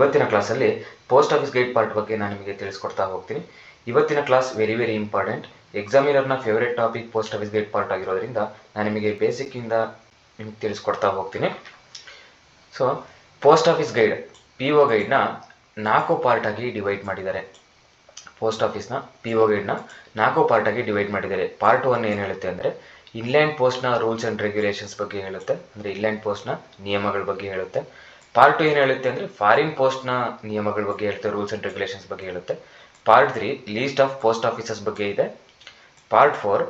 ಇವತ್ತಿನ ಕ್ಲಾಸಲ್ಲಿ post office guide part ಬಗ್ಗೆ ನಾನು ನಿಮಗೆ ತಿಳಿಸ್ಕೊಡ್ತಾ ಹೋಗ್ತೀನಿ. ಇವತ್ತಿನ class very very important ಎಕ್ಸಾಮಿನರ್ನ favourite topic post office guide part ಆಗಿರೋದ್ರಿಂದ ನಾನು ನಿಮಗೆ ಬೇಸಿಕ್ಕಿಂದ ನಿಮಗೆ ತಿಳಿಸ್ಕೊಡ್ತಾ ಹೋಗ್ತೀನಿ. So post office guide P O ಗೈಡ್ನ ನಾಲ್ಕು ಪಾರ್ಟಾಗಿ ಡಿವೈಡ್ ಮಾಡಿದ್ದಾರೆ. ಪೋಸ್ಟ್ ಆಫೀಸ್ನ ಪಿ ಒ ಗೈಡ್ನ ನಾಲ್ಕು ಪಾರ್ಟಾಗಿ ಡಿವೈಡ್ ಮಾಡಿದ್ದಾರೆ. ಪಾರ್ಟ್ ಒನ್ ಏನು ಹೇಳುತ್ತೆ ಅಂದರೆ ಇನ್ಲ್ಯಾಂಡ್ ಪೋಸ್ಟ್ನ ರೂಲ್ಸ್ ಆ್ಯಂಡ್ ರೆಗ್ಯುಲೇಷನ್ಸ್ ಬಗ್ಗೆ ಹೇಳುತ್ತೆ. ಅಂದರೆ ಇನ್ಲ್ಯಾಂಡ್ ಪೋಸ್ಟ್ನ ನಿಯಮಗಳ ಬಗ್ಗೆ ಹೇಳುತ್ತೆ. ಪಾರ್ಟ್ ಟು ಏನು ಹೇಳುತ್ತೆ ಅಂದರೆ ಫಾರಿನ್ ಪೋಸ್ಟ್ನ ನಿಯಮಗಳ ಬಗ್ಗೆ ಹೇಳುತ್ತೆ ರೂಲ್ಸ್ ಆ್ಯಂಡ್ ರೆಗ್ಯುಲೇಷನ್ಸ್ ಬಗ್ಗೆ ಹೇಳುತ್ತೆ. Part three list of post offices ಬಗ್ಗೆ ಇದೆ. Part four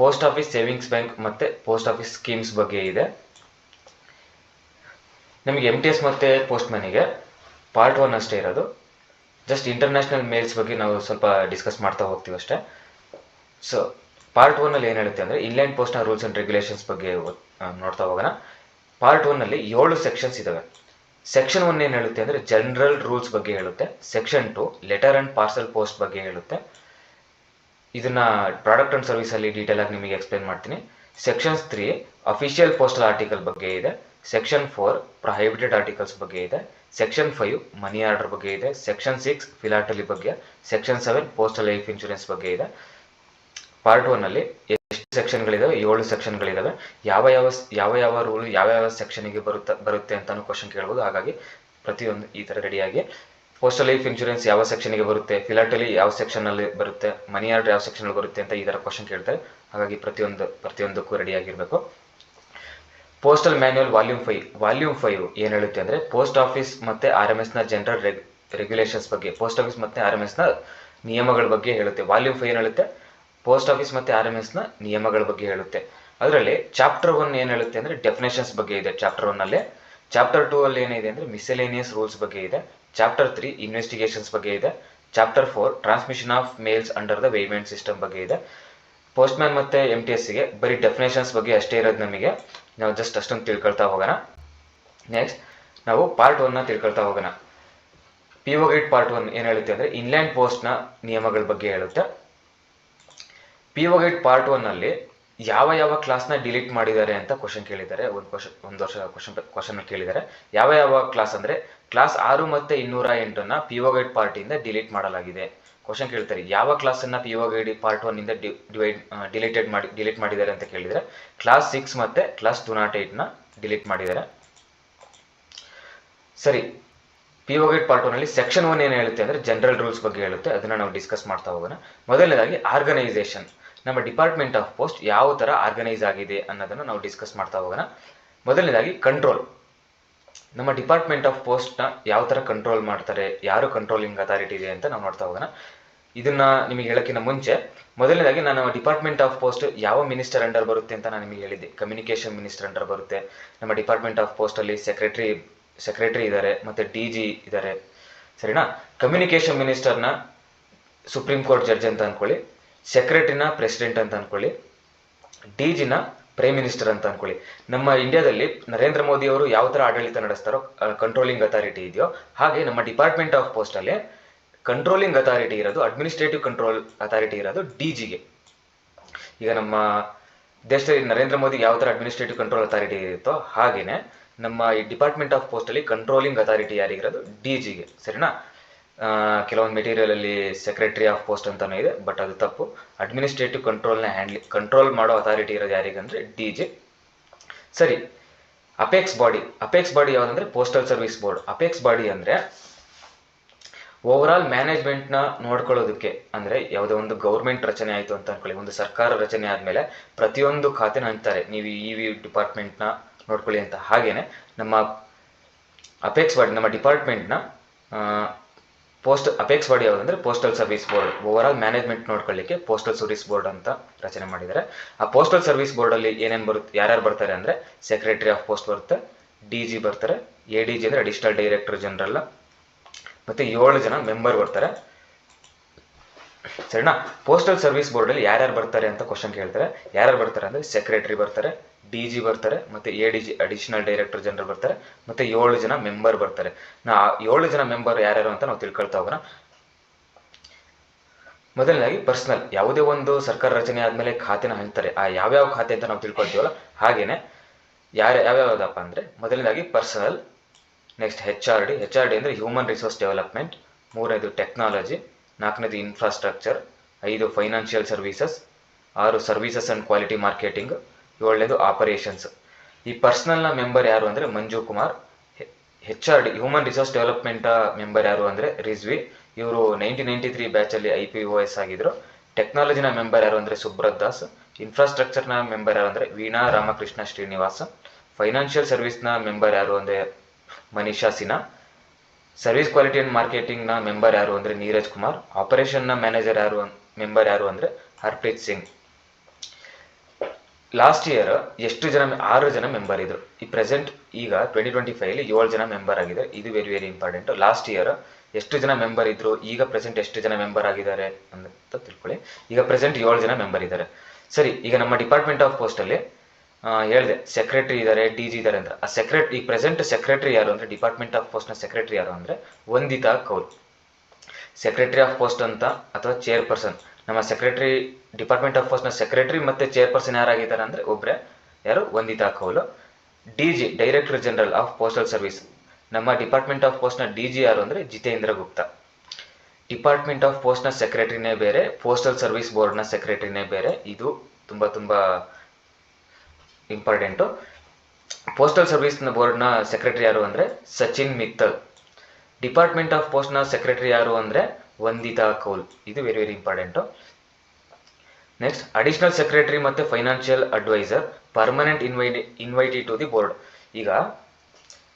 post office savings bank ಮತ್ತು ಪೋಸ್ಟ್ ಆಫೀಸ್ ಸ್ಕೀಮ್ಸ್ ಬಗ್ಗೆ ಇದೆ. ನಮಗೆ ಎಂ ಟಿ ಎಸ್ ಮತ್ತೆ ಪೋಸ್ಟ್ ಮ್ಯಾನಿಗೆ ಪಾರ್ಟ್ ಒನ್ ಅಷ್ಟೇ ಇರೋದು. ಜಸ್ಟ್ ಇಂಟರ್ನ್ಯಾಷನಲ್ ಮೇಲ್ಸ್ ಬಗ್ಗೆ ನಾವು ಸ್ವಲ್ಪ ಡಿಸ್ಕಸ್ ಮಾಡ್ತಾ ಹೋಗ್ತೀವಿ ಅಷ್ಟೇ. ಸೊ ಪಾರ್ಟ್ ಒನ್ನಲ್ಲಿ ಏನು ಹೇಳುತ್ತೆ ಅಂದರೆ ಇನ್ಲ್ಯಾಂಡ್ ಪೋಸ್ಟ್ನ ರೂಲ್ಸ್ ಆ್ಯಂಡ್ ರೆಗ್ಯುಲೇಷನ್ಸ್ ಬಗ್ಗೆ ನೋಡ್ತಾ ಹೋಗೋಣ. ಪಾರ್ಟ್ ಒನ್ನಲ್ಲಿ ಏಳು ಸೆಕ್ಷನ್ಸ್ ಇದ್ದಾವೆ ಸೆಕ್ಷನ್ ಒನ್ ಏನು ಹೇಳುತ್ತೆ ಅಂದರೆ ಜನರಲ್ ರೂಲ್ಸ್ ಬಗ್ಗೆ ಹೇಳುತ್ತೆ. Section two letter and parcel post ಬಗ್ಗೆ ಹೇಳುತ್ತೆ. ಇದನ್ನ ಪ್ರಾಡಕ್ಟ್ ಅಂಡ್ ಸರ್ವಿಸ್ ಅಲ್ಲಿ ಡೀಟೇಲ್ ಆಗಿ ನಿಮಗೆ ಎಕ್ಸ್ಪ್ಲೇನ್ ಮಾಡ್ತೀನಿ. Sections three official postal article ಬಗ್ಗೆ ಇದೆ. ಸೆಕ್ಷನ್ ಫೋರ್ ಪ್ರೊಹೈಬಿಟೆಡ್ ಆರ್ಟಿಕಲ್ಸ್ ಬಗ್ಗೆ ಇದೆ. ಸೆಕ್ಷನ್ ಫೈವ್ ಮನಿ ಆರ್ಡರ್ ಬಗ್ಗೆ ಇದೆ. ಸೆಕ್ಷನ್ ಸಿಕ್ಸ್ ಫಿಲಾಟಲಿ ಬಗ್ಗೆ. Section seven postal life insurance ಬಗ್ಗೆ ಇದೆ. ಪಾರ್ಟ್ ಒನ್ ಅಲ್ಲಿ ಎಷ್ಟು ಸೆಕ್ಷನ್ಗಳಿದಾವೆ ಏಳು ಸೆಕ್ಷನ್ಗಳಿದಾವೆ ಯಾವ ಯಾವ ಯಾವ ಯಾವ ರೂಲ್ ಯಾವ ಯಾವ ಸೆಕ್ಷನ್ಗೆ ಬರುತ್ತೆ ಬರುತ್ತೆ ಅಂತಾನು ಕ್ವಶನ್ ಕೇಳ್ಬೋದು. ಹಾಗಾಗಿ ಪ್ರತಿಯೊಂದು ಈ ಥರ ರೆಡಿಯಾಗಿ ಪೋಸ್ಟಲ್ ಲೈಫ್ ಇನ್ಶೂರೆನ್ಸ್ ಯಾವ ಸೆಕ್ಷನ್ಗೆ ಬರುತ್ತೆ ಫಿಲಾಟಲಿ ಯಾವ ಸೆಕ್ಷನ್ ಅಲ್ಲಿ ಬರುತ್ತೆ ಮನಿ ಆರ್ಡರ್ ಯಾವ ಸೆಕ್ಷನ್ ಅಲ್ಲಿ ಬರುತ್ತೆ ಅಂತ ಈ ಥರ ಕ್ವಶನ್ ಕೇಳ್ತಾರೆ. ಹಾಗಾಗಿ ಪ್ರತಿಯೊಂದು, ಪ್ರತಿಯೊಂದಕ್ಕೂ ರೆಡಿಯಾಗಿರಬೇಕು postal manual volume five volume five ಏನು ಹೇಳುತ್ತೆ ಅಂದರೆ ಪೋಸ್ಟ್ ಆಫೀಸ್ ಮತ್ತು ಆರ್ ಎಂ ಎಸ್ನ ಜನರಲ್ ರೆಗ್ಯುಲೇಷನ್ಸ್ ಬಗ್ಗೆ ಪೋಸ್ಟ್ ಆಫೀಸ್ ಮತ್ತು ಆರ್ ಎಂ ಎಸ್ನ ನಿಯಮಗಳ ಬಗ್ಗೆ ಹೇಳುತ್ತೆ. ವಾಲ್ಯೂಮ್ ಫೈವ್ ಏನು ಹೇಳುತ್ತೆ? ಪೋಸ್ಟ್ ಆಫೀಸ್ ಮತ್ತು ಆರ್ ಎಂ ಎಸ್ನ ನಿಯಮಗಳ ಬಗ್ಗೆ ಹೇಳುತ್ತೆ. ಅದರಲ್ಲಿ ಚಾಪ್ಟರ್ ಒನ್ ಏನು ಹೇಳುತ್ತೆ ಅಂದರೆ ಡೆಫಿನೇಷನ್ಸ್ ಬಗ್ಗೆ ಇದೆ ಚಾಪ್ಟರ್ ಒನ್ನಲ್ಲಿ ಚಾಪ್ಟರ್ ಟೂ ಅಲ್ಲಿ ಏನಿದೆ ಅಂದರೆ ಮಿಸೆಲೇನಿಯಸ್ ರೂಲ್ಸ್ ಬಗ್ಗೆ ಇದೆ. ಚಾಪ್ಟರ್ ತ್ರೀ ಇನ್ವೆಸ್ಟಿಗೇಷನ್ಸ್ ಬಗ್ಗೆ ಇದೆ. Chapter four transmission of mails under the payment system ಬಗ್ಗೆ ಇದೆ. ಪೋಸ್ಟ್ ಮ್ಯಾನ್ ಮತ್ತು ಎಂ ಟಿ ಎಸ್ಸಿಗೆ ಬರೀ ಡೆಫಿನೇಷನ್ಸ್ ಬಗ್ಗೆ ಅಷ್ಟೇ ಇರೋದು ನಮಗೆ. ನಾವು ಜಸ್ಟ್ ಅಷ್ಟೊಂದು ತಿಳ್ಕೊಳ್ತಾ ಹೋಗೋಣ. ನೆಕ್ಸ್ಟ್, ನಾವು ಪಾರ್ಟ್ ಒನ್ನ ತಿಳ್ಕೊಳ್ತಾ ಹೋಗೋಣ. P O guide part one ಏನು ಹೇಳುತ್ತೆ ಅಂದರೆ ಇನ್ಲ್ಯಾಂಡ್ ಪೋಸ್ಟ್ನ ನಿಯಮಗಳ ಬಗ್ಗೆ ಹೇಳುತ್ತೆ. ಪಿ ಒ ಗೈಡ್ ಪಾರ್ಟ್ ಒನ್ನಲ್ಲಿ ಯಾವ ಯಾವ ಕ್ಲಾಸ್ನ ಡಿಲೀಟ್ ಮಾಡಿದ್ದಾರೆ ಅಂತ ಕ್ವಶನ್ ಕೇಳಿದ್ದಾರೆ. ಒಂದು ಕ್ವಶನ್ ಒಂದು ವರ್ಷ ಕ್ವಶನ್ ಕ್ವಶನ್ ಕೇಳಿದ್ದಾರೆ. ಯಾವ ಯಾವ ಕ್ಲಾಸ್ ಅಂದರೆ ಕ್ಲಾಸ್ ಆರು ಮತ್ತು ಇನ್ನೂರ ಎಂಟನ್ನು ಪಿ ಒ ಗೈಡ್ ಪಾರ್ಟಿಯಿಂದ ಡಿಲೀಟ್ ಮಾಡಲಾಗಿದೆ. ಕ್ವಶನ್ ಕೇಳ್ತಾರೆ, ಯಾವ ಕ್ಲಾಸನ್ನು ಪಿ ಒ ಗೈಡ್ ಪಾರ್ಟ್ ಒನ್ನಿಂದ ಡಿವೈಡ್ ಡಿಲೀಟೆಡ್ ಮಾಡಿ ಡಿಲೀಟ್ ಮಾಡಿದ್ದಾರೆ ಅಂತ ಕೇಳಿದರೆ ಕ್ಲಾಸ್ ಸಿಕ್ಸ್ ಮತ್ತು ಕ್ಲಾಸ್ ಟು ನಾಟ್ ಏಯ್ಟ್ನ ಡಿಲೀಟ್ ಮಾಡಿದ್ದಾರೆ. ಸರಿ ಪಿ ಒ ಗೈಡ್ ಪಾರ್ಟ್ ಒನ್ನಲ್ಲಿ ಸೆಕ್ಷನ್ ಒನ್ ಏನು ಹೇಳುತ್ತೆ ಅಂದರೆ ಜನರಲ್ ರೂಲ್ಸ್ ಬಗ್ಗೆ ಹೇಳುತ್ತೆ. ಅದನ್ನು ನಾವು ಡಿಸ್ಕಸ್ ಮಾಡ್ತಾ ಹೋಗೋಣ. ಮೊದಲನೇದಾಗಿ ಆರ್ಗನೈಸೇಷನ್ ನಮ್ಮ ಡಿಪಾರ್ಟ್ಮೆಂಟ್ ಆಫ್ ಪೋಸ್ಟ್ ಯಾವ ಥರ ಆರ್ಗನೈಸ್ ಆಗಿದೆ ಅನ್ನೋದನ್ನು ನಾವು ಡಿಸ್ಕಸ್ ಮಾಡ್ತಾ ಹೋಗೋಣ. ಮೊದಲನೇದಾಗಿ ಕಂಟ್ರೋಲ್ ನಮ್ಮ ಡಿಪಾರ್ಟ್ಮೆಂಟ್ ಆಫ್ ಪೋಸ್ಟ್ನ ಯಾವ ಥರ ಕಂಟ್ರೋಲ್ ಮಾಡ್ತಾರೆ, ಯಾರು ಕಂಟ್ರೋಲಿಂಗ್ ಅಥಾರಿಟಿ ಇದೆ ಅಂತ ನಾವು ನೋಡ್ತಾ ಹೋಗೋಣ. ಇದನ್ನ ನಿಮಗೆ ಹೇಳೋಕ್ಕಿಂತ ಮುಂಚೆ, ಮೊದಲನೇದಾಗಿ ನಾನು ಡಿಪಾರ್ಟ್ಮೆಂಟ್ ಆಫ್ ಪೋಸ್ಟ್ ಯಾವ ಮಿನಿಸ್ಟರ್ ಅಂಡರ್ ಬರುತ್ತೆ ಅಂತ ನಾನು ನಿಮಗೆ ಹೇಳಿದ್ದೆ. ಕಮ್ಯುನಿಕೇಷನ್ ಮಿನಿಸ್ಟರ್ ಅಂಡರ್ ಬರುತ್ತೆ. ನಮ್ಮ ಡಿಪಾರ್ಟ್ಮೆಂಟ್ ಆಫ್ ಪೋಸ್ಟಲ್ಲಿ ಸೆಕ್ರೆಟರಿ ಸೆಕ್ರೆಟರಿ ಇದ್ದಾರೆ, ಮತ್ತು ಡಿ ಜಿ ಇದ್ದಾರೆ. ಸರಿನಾ? ಕಮ್ಯುನಿಕೇಷನ್ ಮಿನಿಸ್ಟರ್ನ ಸುಪ್ರೀಂ ಕೋರ್ಟ್ ಜಡ್ಜ್ ಅಂತ ಅನ್ಕೊಳ್ಳಿ. ಸೆಕ್ರೆಟರಿನ ಪ್ರೆಸಿಡೆಂಟ್ ಅಂತ ಅನ್ಕೊಳ್ಳಿ, ಡಿ ಜಿನ ಪ್ರೈಮ್ ಮಿನಿಸ್ಟರ್ ಅಂತ ಅನ್ಕೊಳ್ಳಿ. ನಮ್ಮ ಇಂಡಿಯಾದಲ್ಲಿ ನರೇಂದ್ರ ಮೋದಿ ಅವರು ಯಾವ ಥರ ಆಡಳಿತ ನಡೆಸ್ತಾರೋ ಕಂಟ್ರೋಲಿಂಗ್ ಅಥಾರಿಟಿ ಇದೆಯೋ, ಹಾಗೆ ನಮ್ಮ ಡಿಪಾರ್ಟ್ಮೆಂಟ್ ಆಫ್ ಪೋಸ್ಟಲ್ಲಿ ಕಂಟ್ರೋಲಿಂಗ್ ಅಥಾರಿಟಿ ಇರೋದು ಅಡ್ಮಿನಿಸ್ಟ್ರೇಟಿವ್ ಕಂಟ್ರೋಲ್ ಅಥಾರಿಟಿ ಇರೋದು ಡಿ ಜಿಗೆ. ಈಗ ನಮ್ಮ ದೇಶದಲ್ಲಿ ನರೇಂದ್ರ ಮೋದಿ ಯಾವ ಥರ ಅಡ್ಮಿನಿಸ್ಟ್ರೇಟಿವ್ ಕಂಟ್ರೋಲ್ ಅಥಾರಿಟಿ ಇರುತ್ತೋ ಹಾಗೇನೆ ನಮ್ಮ ಈ ಡಿಪಾರ್ಟ್ಮೆಂಟ್ ಆಫ್ ಪೋಸ್ಟಲ್ಲಿ ಕಂಟ್ರೋಲಿಂಗ್ ಅಥಾರಿಟಿ ಯಾರಿಗಿರೋದು, ಡಿ ಜಿಗೆ. ಸರಿನಾ? ಕೆಲವೊಂದು ಮೆಟೀರಿಯಲ್ ಅಲ್ಲಿ ಸೆಕ್ರೆಟರಿ ಆಫ್ ಪೋಸ್ಟ್ ಅಂತಲೂ ಇದೆ ಬಟ್ ಅದು ತಪ್ಪು. ಅಡ್ಮಿನಿಸ್ಟ್ರೇಟಿವ್ ಕಂಟ್ರೋಲ್ನ ಹ್ಯಾಂಡ್ಲಿ ಕಂಟ್ರೋಲ್ ಮಾಡೋ ಅಥಾರಿಟಿ ಇರೋದು ಯಾರಿಗಂದ್ರೆ ಡಿ ಜಿ ಸರಿ ಅಪೆಕ್ಸ್ ಬಾಡಿ ಅಪೆಕ್ಸ್ ಬಾಡಿ ಯಾವುದಂದ್ರೆ postal service board apex body ಅಂದ್ರೆ ಓವರಾಲ್ ಮ್ಯಾನೇಜ್ಮೆಂಟ್ನ ನೋಡ್ಕೊಳ್ಳೋದಕ್ಕೆ, ಅಂದರೆ ಯಾವುದೋ ಒಂದು ಗೌರ್ಮೆಂಟ್ ರಚನೆ ಆಯಿತು ಅಂತ ಅನ್ಕೊಳ್ಳಿ. ಒಂದು ಸರ್ಕಾರ ರಚನೆ ಆದಮೇಲೆ ಪ್ರತಿಯೊಂದು ಖಾತೆನ ಅಂತಾರೆ. ನೀವು ಇ ವಿ ಡಿಪಾರ್ಟ್ಮೆಂಟ್ನ ನೋಡ್ಕೊಳ್ಳಿ ಅಂತ. ಹಾಗೇನೆ ನಮ್ಮ ಅಪೆಕ್ಸ್ ಬಾಡಿ ನಮ್ಮ ಡಿಪಾರ್ಟ್ಮೆಂಟ್ನ ಪೋಸ್ಟ್ ಅಪೆಕ್ಸ್ ಬಾಡಿ ಯಾವುದಂದ್ರೆ postal service board overall management ನೋಡ್ಕೊಳ್ಳಿಕ್ಕೆ postal service board ಅಂತ ರಚನೆ ಮಾಡಿದ್ದಾರೆ. ಆ ಪೋಸ್ಟಲ್ ಸರ್ವಿಸ್ ಬೋರ್ಡಲ್ಲಿ ಏನೇನು ಬರುತ್ತೆ ಯಾರ್ಯಾರು ಬರ್ತಾರೆ ಅಂದರೆ ಸೆಕ್ರೆಟರಿ ಆಫ್ ಪೋಸ್ಟ್ ಬರುತ್ತೆ ಡಿ ಜಿ ಬರ್ತಾರೆ ಎ ಡಿ ಜಿ ಅಂದರೆ ಅಡಿಷನಲ್ ಡೈರೆಕ್ಟರ್ ಜನರಲ್ ಮತ್ತು ಏಳು ಜನ ಮೆಂಬರ್ ಬರ್ತಾರೆ. ಸರಿನಾ? ಪೋಸ್ಟಲ್ ಸರ್ವಿಸ್ ಬೋರ್ಡಲ್ಲಿ ಯಾರ್ಯಾರು ಬರ್ತಾರೆ ಅಂತ ಕ್ವಶನ್ ಕೇಳ್ತಾರೆ. ಯಾರ್ಯಾರು ಬರ್ತಾರೆ ಅಂದರೆ ಸೆಕ್ರೆಟರಿ ಬರ್ತಾರೆ ಡಿ ಜಿ ಬರ್ತಾರೆ, ಮತ್ತು A D G additional director general ಬರ್ತಾರೆ, ಮತ್ತು ಏಳು ಜನ ಮೆಂಬರ್ ಬರ್ತಾರೆ. ನಾ ಏಳು ಜನ ಮೆಂಬರ್ ಯಾರ್ಯಾರು ಅಂತ ನಾವು ತಿಳ್ಕೊಳ್ತಾ ಹೋಗೋಣ. ಮೊದಲನೇದಾಗಿ ಪರ್ಸನಲ್ ಯಾವುದೇ ಒಂದು ಸರ್ಕಾರ ರಚನೆ ಆದಮೇಲೆ ಖಾತೆನ ಹಂಚ್ತಾರೆ. ಆ ಯಾವ್ಯಾವ ಖಾತೆ ಅಂತ ನಾವು ತಿಳ್ಕೊಳ್ತೀವಲ್ಲ, ಹಾಗೇನೆ ಯಾರ, ಯಾವ್ಯಾವ್ದಪ್ಪ ಅಂದರೆ ಮೊದಲನೇದಾಗಿ personnel next H R D H R D ಅಂದರೆ ಹ್ಯೂಮನ್ ರಿಸೋರ್ಸ್ ಡೆವಲಪ್ಮೆಂಟ್ ಮೂರನೇದು ಟೆಕ್ನಾಲಜಿ ನಾಲ್ಕನೇದು ಇನ್ಫ್ರಾಸ್ಟ್ರಕ್ಚರ್ ಐದು ಫೈನಾನ್ಷಿಯಲ್ ಸರ್ವೀಸಸ್ ಆರು ಸರ್ವೀಸಸ್ ಆ್ಯಂಡ್ ಕ್ವಾಲಿಟಿ ಮಾರ್ಕೆಟಿಂಗ್ ಏಳನೇದು ಆಪರೇಷನ್ಸ್ ಈ ಪರ್ಸನಲ್ನ ಮೆಂಬರ್ ಯಾರು ಅಂದರೆ Manju Kumar H R D human resource development member ಯಾರು ಅಂದರೆ ರಿಜ್ವಿ. ಇವರು ನೈನ್ಟೀನ್ ನೈಂಟಿ ತ್ರೀ ಬ್ಯಾಚಲ್ಲಿ ಐ ಪಿ ಒ ಎಸ್ ಆಗಿದ್ರು. ಟೆಕ್ನಾಲಜಿನ ಮೆಂಬರ್ ಯಾರು ಅಂದರೆ ಸುಬ್ರತ್ ದಾಸ್. ಇನ್ಫ್ರಾಸ್ಟ್ರಕ್ಚರ್ನ ಮೆಂಬರ್ ಯಾರು ಅಂದರೆ ವೀಣಾ ರಾಮಕೃಷ್ಣ ಶ್ರೀನಿವಾಸ್. ಫೈನಾನ್ಷಿಯಲ್ ಸರ್ವಿಸ್ನ ಮೆಂಬರ್ ಯಾರು ಅಂದರೆ Manisha Sinha. Service quality and ಮಾರ್ಕೆಟಿಂಗ್ನ member ಯಾರು ಅಂದರೆ ನೀರಜ್ ಕುಮಾರ್. ಆಪರೇಷನ್ನ ಮ್ಯಾನೇಜರ್ ಯಾರು ಮೆಂಬರ್ ಯಾರು ಅಂದರೆ ಹರ್ಪ್ರೀತ್ ಸಿಂಗ್. ಲಾಸ್ಟ್ ಇಯರ್ ಎಷ್ಟು ಜನ, ಆರು ಜನ ಮೆಂಬರ್ ಇದ್ರು. ಈ ಪ್ರೆಸೆಂಟ್ ಈಗ ಟ್ವೆಂಟಿ ಟ್ವೆಂಟಿ ಫೈವ್ಲಿ ಏಳು ಜನ ಮೆಂಬರ್ ಆಗಿದೆ ಇದು very very important last year ಎಷ್ಟು ಜನ ಮೆಂಬರ್ ಇದ್ರು? ಈಗ ಪ್ರೆಸೆಂಟ್ ಎಷ್ಟು ಜನ ಮೆಂಬರ್ ಆಗಿದ್ದಾರೆ ಅಂತ ತಿಳ್ಕೊಳ್ಳಿ. ಈಗ ಪ್ರೆಸೆಂಟ್ ಏಳು ಜನ ಮೆಂಬರ್ ಇದ್ದಾರೆ. ಸರಿ, ಈಗ ನಮ್ಮ ಡಿಪಾರ್ಟ್ಮೆಂಟ್ ಆಫ್ ಪೋಸ್ಟಲ್ಲಿ ಹೇಳಿದೆ ಸೆಕ್ರೆಟರಿ ಇದ್ದಾರೆ ಡಿ ಜಿ ಇದ್ದಾರೆ ಅಂತ. ಆ ಸೆಕ್ರೆಟ್ ಈ ಪ್ರೆಸೆಂಟ್ ಸೆಕ್ರೆಟರಿ ಯಾರು ಅಂದರೆ ಡಿಪಾರ್ಟ್ಮೆಂಟ್ ಆಫ್ ಪೋಸ್ಟ್ನ ಸೆಕ್ರೆಟರಿ ಯಾರು ಅಂದರೆ, Vandita Kaul. Secretary of post ಅಂತ ಅಥವಾ ಚೇರ್ಪರ್ಸನ್ ನಮ್ಮ ಸೆಕ್ರೆಟರಿ ಡಿಪಾರ್ಟ್ಮೆಂಟ್ ಆಫ್ ಪೋಸ್ಟ್ನ ಸೆಕ್ರೆಟರಿ ಮತ್ತು ಚೇರ್ಪರ್ಸನ್ ಯಾರಾಗಿದ್ದಾರೆ ಅಂದರೆ ಒಬ್ಬರೇ ಯಾರು? Vandita Kaul. D G director general of postal service ನಮ್ಮ ಡಿಪಾರ್ಟ್ಮೆಂಟ್ ಆಫ್ ಪೋಸ್ಟ್ನ ಡಿ ಜಿ ಯಾರು ಅಂದರೆ ಜಿತೇಂದ್ರ ಗುಪ್ತಾ. ಡಿಪಾರ್ಟ್ಮೆಂಟ್ ಆಫ್ ಪೋಸ್ಟ್ನ ಸೆಕ್ರೆಟರಿನೇ ಬೇರೆ ಪೋಸ್ಟಲ್ ಸರ್ವಿಸ್ ಬೋರ್ಡ್ನ ಸೆಕ್ರೆಟರಿನೇ ಬೇರೆ. ಇದು ತುಂಬ ತುಂಬ ಇಂಪಾರ್ಟೆಂಟು ಪೋಸ್ಟಲ್ ಸರ್ವಿಸ್ನ ಬೋರ್ಡ್ನ ಸೆಕ್ರೆಟರಿ ಯಾರು ಅಂದರೆ ಸಚಿನ್ ಮಿತ್ತಲ್. ಡಿಪಾರ್ಟ್ಮೆಂಟ್ ಆಫ್ ಪೋಸ್ಟ್ನ ಸೆಕ್ರೆಟರಿ ಯಾರು ಅಂದರೆ ವಂದಿತಾ ಕೌಲ್. ಇದು very very important next additional secretary ಮತ್ತು financial adviser permanent invitee invitee to the board ಈಗ,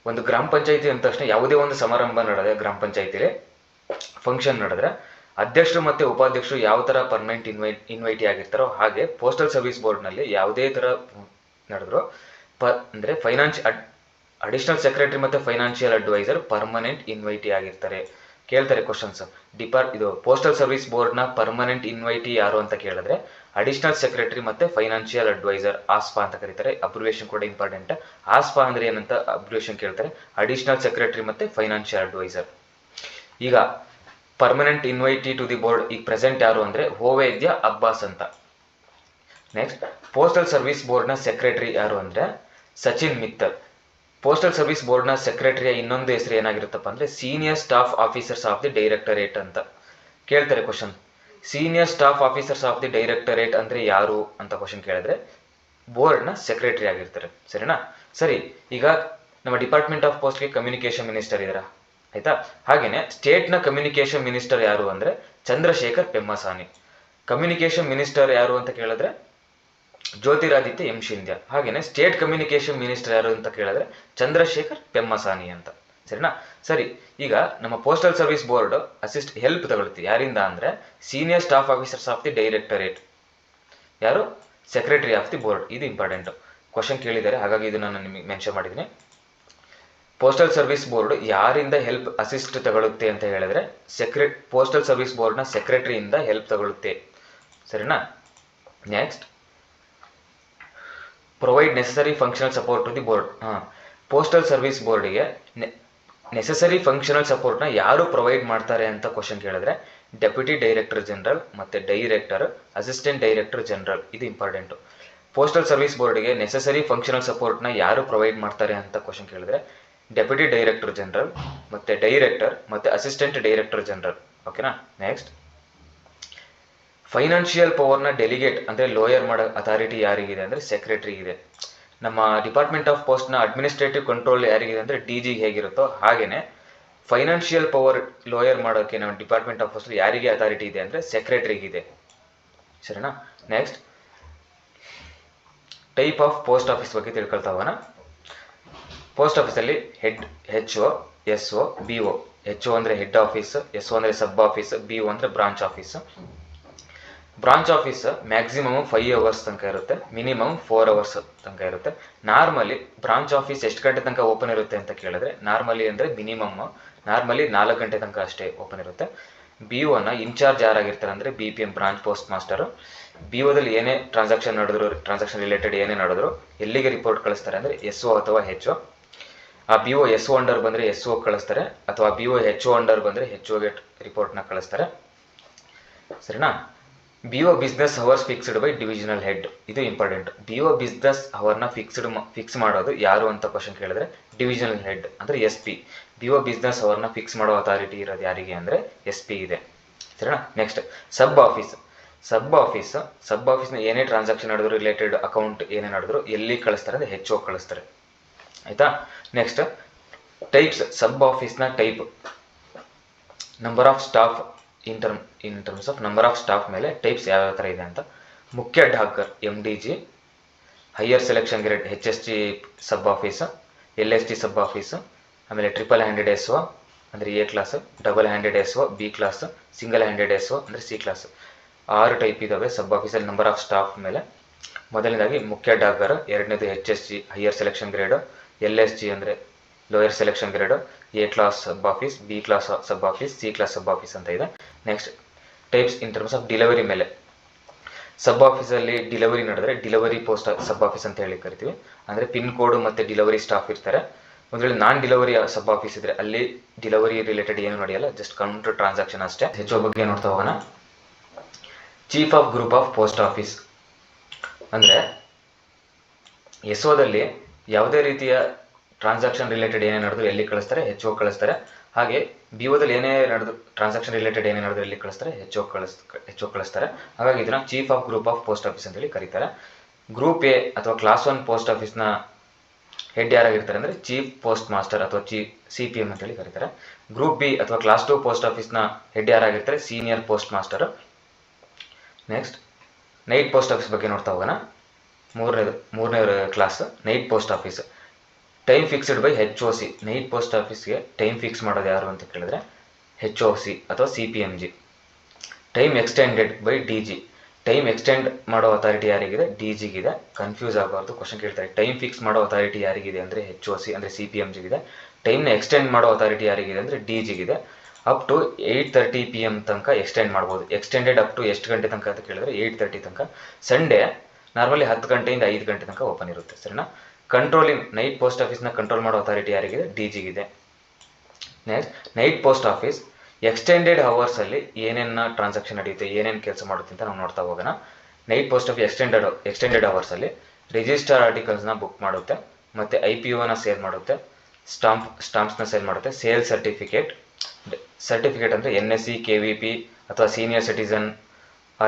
ಒಂದು ಗ್ರಾಮ ಪಂಚಾಯತಿ ಅಂದ ತಕ್ಷಣ ಯಾವುದೇ ಒಂದು ಸಮಾರಂಭ ನಡೆದ್ರೆ, ಗ್ರಾಮ ಪಂಚಾಯತಿಲಿ ಫಂಕ್ಷನ್ ನಡೆದ್ರೆ, ಅಧ್ಯಕ್ಷರು ಮತ್ತು ಉಪಾಧ್ಯಕ್ಷರು ಯಾವ ಥರ ಪರ್ಮನೆಂಟ್ ಇನ್ವೈಟ್ ಇನ್ವೈಟಿ ಆಗಿರ್ತಾರೋ ಹಾಗೆ ಪೋಸ್ಟಲ್ ಸರ್ವಿಸ್ ಬೋರ್ಡ್ನಲ್ಲಿ ಯಾವುದೇ ಥರ ನಡೆದ್ರು, ಪ, ಅಂದರೆ ಫೈನಾನ್ಷ್ ಅಡ್ ಅಡಿಷನಲ್ ಸೆಕ್ರೆಟರಿ ಮತ್ತು ಫೈನಾನ್ಷಿಯಲ್ ಅಡ್ವೈಸರ್ ಪರ್ಮನೆಂಟ್ ಇನ್ವೈಟಿ ಆಗಿರ್ತಾರೆ. ಕೇಳ್ತಾರೆ ಕ್ವಶನ್ಸ್ ಡಿಪಾರ್ಟ್ ಇದು ಪೋಸ್ಟಲ್ ಸರ್ವಿಸ್ ಬೋರ್ಡ್ನ ಪರ್ಮನೆಂಟ್ ಇನ್ವೈಟಿ ಯಾರು ಅಂತ ಕೇಳಿದ್ರೆ ಅಡಿಷನಲ್ ಸೆಕ್ರೆಟರಿ ಮತ್ತು ಫೈನಾನ್ಷಿಯಲ್ ಅಡ್ವೈಸರ್ ಆಸ್ಪಾ ಅಂತ ಕರೀತಾರೆ. ಅಬ್ರಿವೇಷನ್ ಕೂಡ ಇಂಪಾರ್ಟೆಂಟ್ ಆಸ್ಪಾ ಅಂದ್ರೆ ಏನಂತ ಅಬ್ರಿವೇಷನ್ ಕೇಳ್ತಾರೆ. ಅಡಿಷನಲ್ ಸೆಕ್ರೆಟರಿ ಮತ್ತು ಫೈನಾನ್ಷಿಯಲ್ ಅಡ್ವೈಸರ್ ಈಗ permanent invitee to the board ಈಗ ಪ್ರೆಸೆಂಟ್ ಯಾರು ಅಂದರೆ ಹೋವೇದ್ಯ ಅಬ್ಬಾಸ್ ಅಂತ. ನೆಕ್ಸ್ಟ್ ಪೋಸ್ಟಲ್ ಸರ್ವಿಸ್ ಬೋರ್ಡ್ನ ಸೆಕ್ರೆಟರಿ ಯಾರು ಅಂದರೆ ಸಚಿನ್ ಮಿತ್ತಲ್ ಪೋಸ್ಟಲ್ ಸರ್ವಿಸ್ ಬೋರ್ಡ್ನ ಸೆಕ್ರೆಟರಿಯ ಇನ್ನೊಂದು ಹೆಸರು ಏನಾಗಿರುತ್ತಪ್ಪ ಅಂದರೆ senior staff officers of the directorate ಅಂತ. ಕೇಳ್ತಾರೆ question senior staff officers of the directorate ಅಂದರೆ ಯಾರು ಅಂತ ಕ್ವಶನ್ ಕೇಳಿದ್ರೆ ಬೋರ್ಡ್ನ ಸೆಕ್ರೆಟರಿ ಆಗಿರ್ತಾರೆ. ಸರಿನಾ? ಸರಿ, ಈಗ ನಮ್ಮ ಡಿಪಾರ್ಟ್ಮೆಂಟ್ ಆಫ್ ಪೋಸ್ಟ್ಗೆ ಕಮ್ಯುನಿಕೇಶನ್ ಮಿನಿಸ್ಟರ್ ಇದ್ದಾರಾ ಆಯ್ತಾ? ಹಾಗೇನೆ ಸ್ಟೇಟ್ನ ಕಮ್ಯುನಿಕೇಶನ್ ಮಿನಿಸ್ಟರ್ ಯಾರು ಅಂದರೆ, ಚಂದ್ರಶೇಖರ್ ಪೆಮ್ಮಸಾನಿ. ಕಮ್ಯುನಿಕೇಶನ್ ಮಿನಿಸ್ಟರ್ ಯಾರು ಅಂತ ಕೇಳಿದ್ರೆ ಜ್ಯೋತಿರಾದಿತ್ಯ ಎಂ ಶಿಂದ್ಯಾ ಹಾಗೇನೆ ಸ್ಟೇಟ್ ಕಮ್ಯುನಿಕೇಶನ್ ಮಿನಿಸ್ಟರ್ ಯಾರು ಅಂತ ಕೇಳಿದ್ರೆ ಚಂದ್ರಶೇಖರ್ ಪೆಮ್ಮಸಾನಿ ಅಂತ. ಸರಿನಾ? ಸರಿ, ಈಗ ನಮ್ಮ postal service board assist help ತಗೊಳುತ್ತೆ ಯಾರಿಂದ ಅಂದ್ರೆ senior staff officers of the directorate ಯಾರು? ಸೆಕ್ರೆಟರಿ ಆಫ್ ದಿ ಬೋರ್ಡ್ ಇದು ಇಂಪಾರ್ಟೆಂಟ್ ಕ್ವಶನ್ ಕೇಳಿದ್ದಾರೆ, ಹಾಗಾಗಿ ಇದು ನಾನು ನಿಮಗೆ ಮೆನ್ಷನ್ ಮಾಡಿದ್ದೀನಿ. ಪೋಸ್ಟಲ್ ಸರ್ವಿಸ್ ಬೋರ್ಡ್ ಯಾರಿಂದ ಹೆಲ್ಪ್ ಅಸಿಸ್ಟ್ ತಗೊಳುತ್ತೆ ಅಂತ ಹೇಳಿದ್ರೆ ಸೆಕ್ರೆ ಪೋಸ್ಟಲ್ ಸರ್ವಿಸ್ ಬೋರ್ಡ್ನ ಸೆಕ್ರೆಟರಿಯಿಂದ ಹೆಲ್ಪ್ ತಗೊಳ್ಳುತ್ತೆ. ಸರಿನಾ? Next provide necessary functional support to the board ಹಾಂ. ಪೋಸ್ಟಲ್ ಸರ್ವಿಸ್ ಬೋರ್ಡಿಗೆ ನೆಸಸರಿ ಫಂಕ್ಷನಲ್ ಸಪೋರ್ಟ್ನ ಯಾರು ಪ್ರೊವೈಡ್ ಮಾಡ್ತಾರೆ ಅಂತ ಕ್ವಶನ್ ಕೇಳಿದ್ರೆ ಡೆಪ್ಯೂಟಿ ಡೈರೆಕ್ಟರ್ ಜನರಲ್ ಮತ್ತು ಡೈರೆಕ್ಟರ್ ಅಸಿಸ್ಟೆಂಟ್ ಡೈರೆಕ್ಟರ್ ಜನರಲ್ ಇದು ಇಂಪಾರ್ಟೆಂಟು ಪೋಸ್ಟಲ್ ಸರ್ವಿಸ್ ಬೋರ್ಡ್ಗೆ ನೆಸಸರಿ ಫಂಕ್ಷನಲ್ ಸಪೋರ್ಟ್ನ ಯಾರು ಪ್ರೊವೈಡ್ ಮಾಡ್ತಾರೆ ಅಂತ ಕ್ವಶನ್ ಕೇಳಿದ್ರೆ ಡೆಪ್ಯೂಟಿ ಡೈರೆಕ್ಟರ್ ಜನರಲ್ ಮತ್ತು ಡೈರೆಕ್ಟರ್ ಮತ್ತು ಅಸಿಸ್ಟೆಂಟ್ ಡೈರೆಕ್ಟರ್ ಜನರಲ್ ಓಕೆನಾ ನೆಕ್ಸ್ಟ್ ಫೈನಾನ್ಷಿಯಲ್ ಪವರ್ನ ಡೆಲಿಗೇಟ್ ಅಂದರೆ ಲೋಯರ್ ಮಾಡೋ ಅಥಾರಿಟಿ ಯಾರಿಗಿದೆ ಅಂದರೆ ಸೆಕ್ರೆಟರಿ ಇದೆ. ನಮ್ಮ ಡಿಪಾರ್ಟ್ಮೆಂಟ್ ಆಫ್ ಪೋಸ್ಟ್ನ ಅಡ್ಮಿನಿಸ್ಟ್ರೇಟಿವ್ ಕಂಟ್ರೋಲ್ ಯಾರಿಗಿದೆ ಅಂದರೆ ಡಿ ಜಿ ಹೇಗಿರುತ್ತೋ ಹಾಗೆಯೇ ಫೈನಾನ್ಷಿಯಲ್ ಪವರ್ ಲೋಯರ್ ಮಾಡೋಕ್ಕೆ ನಮ್ಮ ಡಿಪಾರ್ಟ್ಮೆಂಟ್ ಆಫ್ ಪೋಸ್ಟ್ ಯಾರಿಗೆ ಅಥಾರಿಟಿ ಇದೆ ಅಂದರೆ ಸೆಕ್ರೆಟರಿಗಿದೆ ಸರಿನಾ? Next type of post office ಬಗ್ಗೆ ತಿಳ್ಕೊಳ್ತಾ ಪೋಸ್ಟ್ ಆಫೀಸಲ್ಲಿ head H O S O B O H O ಅಂದರೆ ಹೆಡ್ ಆಫೀಸ್ ಎಸ್ ಒ ಅಂದರೆ ಸಬ್ ಆಫೀಸ್ ಬಿ ಒ ಅಂದರೆ branch office branch office maximum five hours ತನಕ ಇರುತ್ತೆ ಮಿನಿಮಮ್ ಫೋರ್ ಅವರ್ಸ್ ತನಕ ಇರುತ್ತೆ. ನಾರ್ಮಲಿ ಬ್ರಾಂಚ್ ಆಫೀಸ್ ಎಷ್ಟು ಗಂಟೆ ತನಕ ಓಪನ್ ಇರುತ್ತೆ ಅಂತ ಕೇಳಿದ್ರೆ ನಾರ್ಮಲಿ ಅಂದರೆ ಮಿನಿಮಮ್ ನಾರ್ಮಲಿ ನಾಲ್ಕು ಗಂಟೆ ತನಕ ಅಷ್ಟೇ ಓಪನ್ ಇರುತ್ತೆ. ಬಿ ಒನ ಇನ್ಚಾರ್ಜ್ ಯಾರಾಗಿರ್ತಾರೆ ಅಂದರೆ B P M branch post master B ಒದಲ್ಲಿ ಏನೇ ಟ್ರಾನ್ಸಾಕ್ಷನ್ ನಡೆದ್ರು ಟ್ರಾನ್ಸಾಕ್ಷನ್ ರಿಲೇಟೆಡ್ ಏನೇ ನಡೆದ್ರು, ಎಲ್ಲಿಗೆ ರಿಪೋರ್ಟ್ ಕಳಿಸ್ತಾರೆ ಅಂದರೆ ಎಸ್ ಒ ಅಥವಾ ಹೆಚ್ ಒ ಆ B O S O under ಬಂದರೆ ಎಸ್ ಒ ಕಳಿಸ್ತಾರೆ, ಅಥವಾ B O H O under ಬಂದರೆ ಹೆಚ್ ಒಗೆ ರಿಪೋರ್ಟ್ನ ಕಳಿಸ್ತಾರೆ. ಸರಿನಾ? B O business hours fixed by divisional head ಇದು ಇಂಪಾರ್ಟೆಂಟ್ ಬಿ ಒ ಬಿಸ್ನೆಸ್ ಅವರ್ನ ಫಿಕ್ಸ್ಡ್ ಫಿಕ್ಸ್ ಮಾಡೋದು ಯಾರು ಅಂತ ಕ್ವಶನ್ ಕೇಳಿದ್ರೆ ಡಿವಿಷನಲ್ ಹೆಡ್ ಅಂದ್ರೆ S P B O business ಅವರ್ನ fix ಮಾಡೋ ಅಥಾರಿಟಿ ಇರೋದು ಯಾರಿಗೆ ಅಂದ್ರೆ ಎಸ್ ಪಿ ಇದೆ. ಸರಿನಾ? Next sub office sub office sub ಆಫೀಸ್ನ ಏನೇ ಟ್ರಾನ್ಸಾಕ್ಷನ್ ನಡೆದ್ರು ರಿಲೇಟೆಡ್ ಅಕೌಂಟ್ ಏನೇ ನಡೆದ್ರು ಎಲ್ಲಿ ಕಳಿಸ್ತಾರೆ ಅಂದ್ರೆ ಹೆಚ್ಚು ಕಳಿಸ್ತಾರೆ. ಆಯ್ತಾ? Next types sub ಆಫೀಸ್ನ type number of staff in term in terms of number of staff ಮೇಲೆ ಟೈಪ್ಸ್ ಯಾವ್ಯಾವ ಥರ ಇದೆ ಅಂತ. ಮುಖ್ಯ Dakar M D G higher selection grade H S T sub office L S T sub office ಆಮೇಲೆ triple handed S O ಅಂದರೆ A class double handed S O B class single handed S O ಅಂದರೆ C class ಆರು type ಇದಾವೆ sub ಆಫೀಸಲ್ಲಿ number of staff ಮೇಲೆ. ಮೊದಲನೇದಾಗಿ ಮುಖ್ಯ ಡಾಕರ್ ಎರಡನೇದು H S G higher selection grade L S G ಅಂದರೆ lower selection grade A class sub office B class sub office C class sub office ಅಂತ ಇದೆ. Next types in terms of delivery ಮೇಲೆ. Sub ಆಫೀಸಲ್ಲಿ delivery ನಡೆದ್ರೆ delivery post sub office ಅಂತ ಹೇಳಿ ಕರಿತೀವಿ. ಅಂದರೆ ಪಿನ್ ಕೋಡ್ ಮತ್ತು ಡಿಲಿವರಿ ಸ್ಟಾಫ್ ಇರ್ತಾರೆ. ಒಂದು ವೇಳೆ ನಾನ್ ಡಿಲಿವರಿ ಸಬ್ ಆಫೀಸ್ ಇದ್ರೆ ಅಲ್ಲಿ ಡಿಲಿವರಿ ರಿಲೇಟೆಡ್ ಏನು ನಡೆಯಲ್ಲ ಜಸ್ಟ್ ಕೌಂಟರ್ ಟ್ರಾನ್ಸಾಕ್ಷನ್ ಅಷ್ಟೇ. ಹೆಚ್ಚು ಬಗ್ಗೆ ನೋಡ್ತಾ ಹೋಗೋಣ. Chief of group of post office ಅಂದರೆ ಎಸ್ಒದಲ್ಲಿ ಯಾವುದೇ ರೀತಿಯ ಟ್ರಾನ್ಸಾಕ್ಷನ್ ರಿಲೇಟೆಡ್ ಏನೇ ನಡೆದ್ರು ಎಲ್ಲಿ ಕಳಿಸ್ತಾರೆ ಹೆಚ್ಚು ಕಳಿಸ್ತಾರೆ. ಹಾಗೆ ಬಿ ಓದಲ್ಲಿ ಏನೇ ನಡೆದು ಟ್ರಾನ್ಸಾಕ್ಷನ್ ರಿಲೇಟೆಡ್ ಏನೇ ನಡೆದು ಇಲ್ಲಿ ಕಳಿಸ್ತಾರೆ ಹೆಚ್ಚು ಕಳಿಸ್ ಹೆಚ್ಚು ಕಳಿಸ್ತಾರೆ. ಹಾಗಾಗಿ ಇದನ್ನ chief of group of post office ಅಂತೇಳಿ ಕರೀತಾರೆ. ಗ್ರೂಪ್ ಎ ಅಥವಾ ಕ್ಲಾಸ್ ಒನ್ ಪೋಸ್ಟ್ ಆಫೀಸ್ನ ಹೆಡ್ ಯಾರಾಗಿರ್ತಾರೆ ಅಂದರೆ ಚೀಫ್ ಪೋಸ್ಟ್ ಮಾಸ್ಟರ್ ಅಥವಾ ಚೀ ಸಿ ಪಿ ಎಂ ಅಂತೇಳಿ ಕರೀತಾರೆ. ಗ್ರೂಪ್ ಬಿ ಅಥವಾ ಕ್ಲಾಸ್ ಟು ಪೋಸ್ಟ್ ಆಫೀಸ್ನ head ಯಾರಾಗಿರ್ತಾರೆ? Senior post master next night post office ಬಗ್ಗೆ ನೋಡ್ತಾ ಹೋಗೋಣ. ಮೂರನೇದು, ಮೂರನೇ class night post office time fixed by H O C night post ಆಫೀಸ್ಗೆ ಟೈಮ್ ಫಿಕ್ಸ್ ಮಾಡೋದು ಯಾರು ಅಂತ ಕೇಳಿದ್ರೆ ಹೆಚ್ ಒ ಸಿ ಅಥವಾ C P M G time extended by D G time extend ಮಾಡೋ ಅಥಾರಿಟಿ ಯಾರಿಗಿದೆ? ಡಿ ಜಿಗಿದೆ ಕನ್ಫ್ಯೂಸ್ ಆಗಬಾರ್ದು. ಕ್ವಶನ್ ಕೇಳ್ತಾರೆ. ಟೈಮ್ ಫಿಕ್ಸ್ ಮಾಡೋ ಅಥಾರಿಟಿ ಯಾರಿಗಿದೆ ಅಂದರೆ ಹೆಚ್ ಓ ಸಿ ಅಂದರೆ ಸಿ ಪಿ ಎಂ ಜಿಗಿದೆ ಟೈಮ್ನ ಎಕ್ಸ್ಟೆಂಡ್ ಮಾಡೋ ಅಥಾರಿಟಿ ಯಾರಿಗಿದೆ ಅಂದರೆ D ಜಿಗಿದೆ up to eight thirty P M ತನಕ ಎಕ್ಸ್ಟೆಂಡ್ ಮಾಡ್ಬೋದು. ಎಕ್ಸ್ಟೆಂಡೆಡ್ ಅಪ್ ಟು ಎಷ್ಟು ಗಂಟೆ ತನಕ ಅಂತ ಕೇಳಿದ್ರೆ ಏಯ್ಟ್ ತರ್ಟಿ ತನಕ. ಸಂಡೇ ನಾರ್ಮಲಿ ಹತ್ತು ಗಂಟೆಯಿಂದ ಐದು ಗಂಟೆ ತನಕ ಓಪನ್ ಇರುತ್ತೆ. ಸರಿನಾ? ಕಂಟ್ರೋಲಿಂಗ್ ನೈಟ್ ಪೋಸ್ಟ್ ಆಫೀಸ್ನ ಕಂಟ್ರೋಲ್ ಮಾಡೋ ಅಥಾರಿಟಿ ಯಾರಿಗಿದೆ? D ಜಿಗಿದೆ next night post office extended ಅವರ್ಸಲ್ಲಿ ಏನೇನ ಟ್ರಾನ್ಸಾಕ್ಷನ್ ನಡೆಯುತ್ತೆ, ಏನೇನು ಕೆಲಸ ಮಾಡುತ್ತೆ ಅಂತ ನಾವು ನೋಡ್ತಾ ಹೋಗೋಣ. Night post office extended extended ಅವರ್ಸಲ್ಲಿ register ಆರ್ಟಿಕಲ್ಸ್ನ ಬುಕ್ ಮಾಡುತ್ತೆ, ಮತ್ತು ಐ ಪಿ ಒನ ಸೇಲ್ ಮಾಡುತ್ತೆ ಸ್ಟಾಂಪ್ ಸ್ಟಾಂಪ್ಸ್ನ ಸೇಲ್ ಮಾಡುತ್ತೆ ಸೇಲ್ ಸರ್ಟಿಫಿಕೇಟ್ ಸರ್ಟಿಫಿಕೇಟ್ ಅಂದರೆ N S C K V P ಅಥವಾ ಸೀನಿಯರ್ ಸಿಟಿಸನ್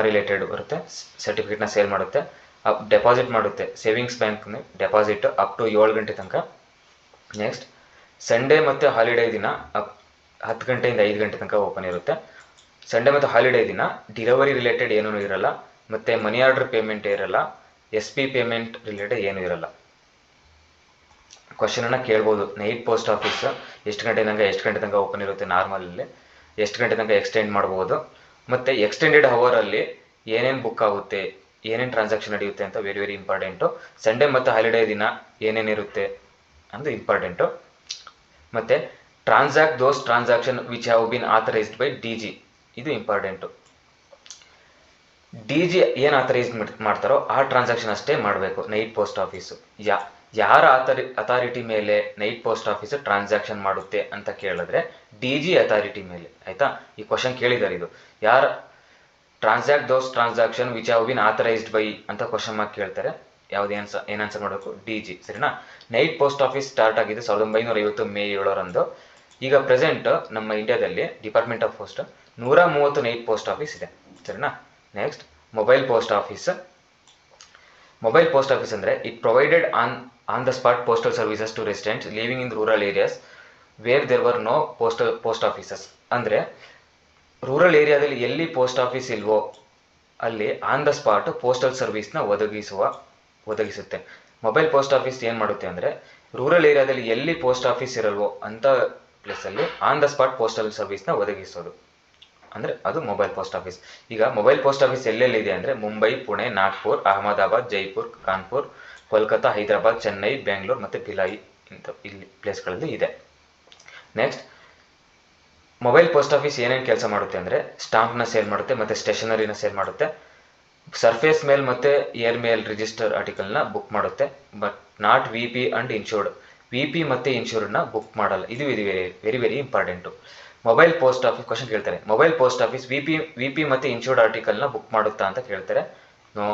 ರಿಲೇಟೆಡ್ ಬರುತ್ತೆ. ಸರ್ಟಿಫಿಕೇಟ್ನ ಸೇಲ್ ಮಾಡುತ್ತೆ. ಡೆಪಾಸಿಟ್ ಮಾಡುತ್ತೆ. Savings bank deposit up to ಏಳು ಗಂಟೆ ತನಕ. ನೆಕ್ಸ್ಟ್, ಸಂಡೇ ಮತ್ತು ಹಾಲಿಡೇ ದಿನ ಅಪ್ ಹತ್ತು ಗಂಟೆಯಿಂದ ಐದು ಗಂಟೆ ತನಕ ಓಪನ್ ಇರುತ್ತೆ. ಸಂಡೇ ಮತ್ತು ಹಾಲಿಡೇ ದಿನ ಡಿಲವರಿ ರಿಲೇಟೆಡ್ ಏನೂ ಇರಲ್ಲ. ಮತ್ತು ಮನಿ ಆರ್ಡರ್ ಪೇಮೆಂಟ್ ಇರಲ್ಲ. ಎಸ್ ಪಿ ಪೇಮೆಂಟ್ ರಿಲೇಟೆಡ್ ಏನೂ ಇರಲ್ಲ. ಕ್ವಶನನ್ನು ಕೇಳ್ಬೋದು. ನೈಟ್ ಪೋಸ್ಟ್ ಆಫೀಸ್ ಎಷ್ಟು ಗಂಟೆ ತನಕ ಎಷ್ಟು ಗಂಟೆ ತನಕ ಓಪನ್ ಇರುತ್ತೆ ನಾರ್ಮಲಲ್ಲಿ ಎಷ್ಟು ಗಂಟೆ ತನಕ ಎಕ್ಸ್ಟೆಂಡ್ ಮಾಡ್ಬೋದು. ಮತ್ತು ಎಕ್ಸ್ಟೆಂಡೆಡ್ ಅವರಲ್ಲಿ ಏನೇನು ಬುಕ್ ಆಗುತ್ತೆ ಏನೇನು ಟ್ರಾನ್ಸಾಕ್ಷನ್ ನಡೆಯುತ್ತೆ ಅಂತ ವೆರಿ ವೆರಿ ಇಂಪಾರ್ಟೆಂಟು ಸಂಡೇ ಮತ್ತು ಹಾಲಿಡೇ ದಿನ ಏನೇನಿರುತ್ತೆ ಅದು ಇಂಪಾರ್ಟೆಂಟು ಮತ್ತು transact those transaction which have been authorised by D G ಇದು ಇಂಪಾರ್ಟೆಂಟು ಡಿ ಜಿ ಏನು ಆಥರೈಸ್ ಮಾಡ್ತಾರೋ ಆ ಟ್ರಾನ್ಸಾಕ್ಷನ್ ಅಷ್ಟೇ ಮಾಡಬೇಕು ನೈಟ್ ಪೋಸ್ಟ್ ಆಫೀಸು ಯಾ, ಯಾರ ಅಥಾರಿ ಅಥಾರಿಟಿ ಮೇಲೆ ನೈಟ್ ಪೋಸ್ಟ್ ಆಫೀಸ್ ಟ್ರಾನ್ಸಾಕ್ಷನ್ ಮಾಡುತ್ತೆ ಅಂತ ಕೇಳಿದ್ರೆ ಡಿ ಜಿ ಅಥಾರಿಟಿ ಮೇಲೆ, ಆಯ್ತಾ? ಈ ಕ್ವಶನ್ ಕೇಳಿದ್ದಾರೆ ಇದು. ಯಾರ transact those transaction which have been authorised by ಅಂತ ಕ್ವಶನ್ ಮಾರ್ಕ್ ಕೇಳ್ತಾರೆ. ಯಾವ್ದು ಆನ್ಸರ್ ಏನು ಆನ್ಸರ್ ಮಾಡಬೇಕು? ಡಿ ಜಿ ಸರಿನಾ? ನೈಟ್ ಪೋಸ್ಟ್ ಆಫೀಸ್ ಸ್ಟಾರ್ಟ್ ಆಗಿದೆ ಸಾವಿರದ ಒಂಬೈನೂರ ಐವತ್ತು ಮೇ ಏಳರಂದು. ಈಗ ಪ್ರೆಸೆಂಟ್ ನಮ್ಮ ಇಂಡಿಯಾದಲ್ಲಿ ಡಿಪಾರ್ಟ್ಮೆಂಟ್ ಆಫ್ ಪೋಸ್ಟ್ ನೂರ ಮೂವತ್ತು ನೈಟ್ ಪೋಸ್ಟ್ ಆಫೀಸ್ ಇದೆ. ಸರಿನಾ? Next mobile post office mobile post office ಅಂದರೆ it provided on on the spot postal services to residents living in rural areas where there were no postal post offices ಅಂದರೆ rural ಏರಿಯಾದಲ್ಲಿ ಎಲ್ಲಿ post office ಇಲ್ವೋ ಅಲ್ಲಿ on the spot postal ಸರ್ವಿಸ್ನ ಒದಗಿಸುವ, ಒದಗಿಸುತ್ತೆ. Mobile post office ಏನು ಮಾಡುತ್ತೆ ಅಂದರೆ ರೂರಲ್ ಏರಿಯಾದಲ್ಲಿ ಎಲ್ಲಿ ಪೋಸ್ಟ್ ಆಫೀಸ್ ಇರಲ್ವೋ ಅಂಥ ಪ್ಲೇಸಲ್ಲಿ ಆನ್ ದ ಸ್ಪಾಟ್ ಪೋಸ್ಟಲ್ ಸರ್ವಿಸ್ನ ಒದಗಿಸೋದು. ಅಂದರೆ ಅದು ಮೊಬೈಲ್ ಪೋಸ್ಟ್ ಆಫೀಸ್ ಈಗ ಮೊಬೈಲ್ ಪೋಸ್ಟ್ ಆಫೀಸ್ ಎಲ್ಲೆಲ್ಲಿದೆ ಅಂದರೆ ಮುಂಬೈ ಪುಣೆ, ನಾಗ್ಪುರ್ ಅಹಮದಾಬಾದ್ ಜೈಪುರ್ ಕಾನ್ಪುರ್ ಕೋಲ್ಕತ್ತಾ ಹೈದರಾಬಾದ್ ಚೆನ್ನೈ ಬೆಂಗಳೂರು ಮತ್ತು ಭಿಲಾಯಿ ಇಂಥ ಇಲ್ಲಿ ಪ್ಲೇಸ್ಗಳಲ್ಲಿ ಇದೆ. ನೆಕ್ಸ್ಟ್ ಮೊಬೈಲ್ ಪೋಸ್ಟ್ ಆಫೀಸ್ ಏನೇನು ಕೆಲಸ ಮಾಡುತ್ತೆ ಅಂದರೆ ಸ್ಟಾಂಪ್ನ ಸೇಲ್ ಮಾಡುತ್ತೆ, ಮತ್ತು ಸ್ಟೇಷನರಿನ ಸೇಲ್ ಮಾಡುತ್ತೆ. ಸರ್ಫೇಸ್ ಮೇಲ್ ಮತ್ತು ಏರ್ ಮೇಲ್ ರಿಜಿಸ್ಟರ್ ಆರ್ಟಿಕಲ್ನ ಬುಕ್ ಮಾಡುತ್ತೆ but not V P and insured V P ಮತ್ತು ಇನ್ಶೂರ್ಡ್ನ ಬುಕ್ ಮಾಡಲ್ಲ. ಇದು very very very important mobile post office question ಕೇಳ್ತಾರೆ. Mobile post office V P V P ಮತ್ತು ಇನ್ಶೂರ್ಡ್ ಆರ್ಟಿಕಲ್ನ ಬುಕ್ ಮಾಡುತ್ತಾ ಅಂತ ಕೇಳ್ತಾರೆ. ನೋ,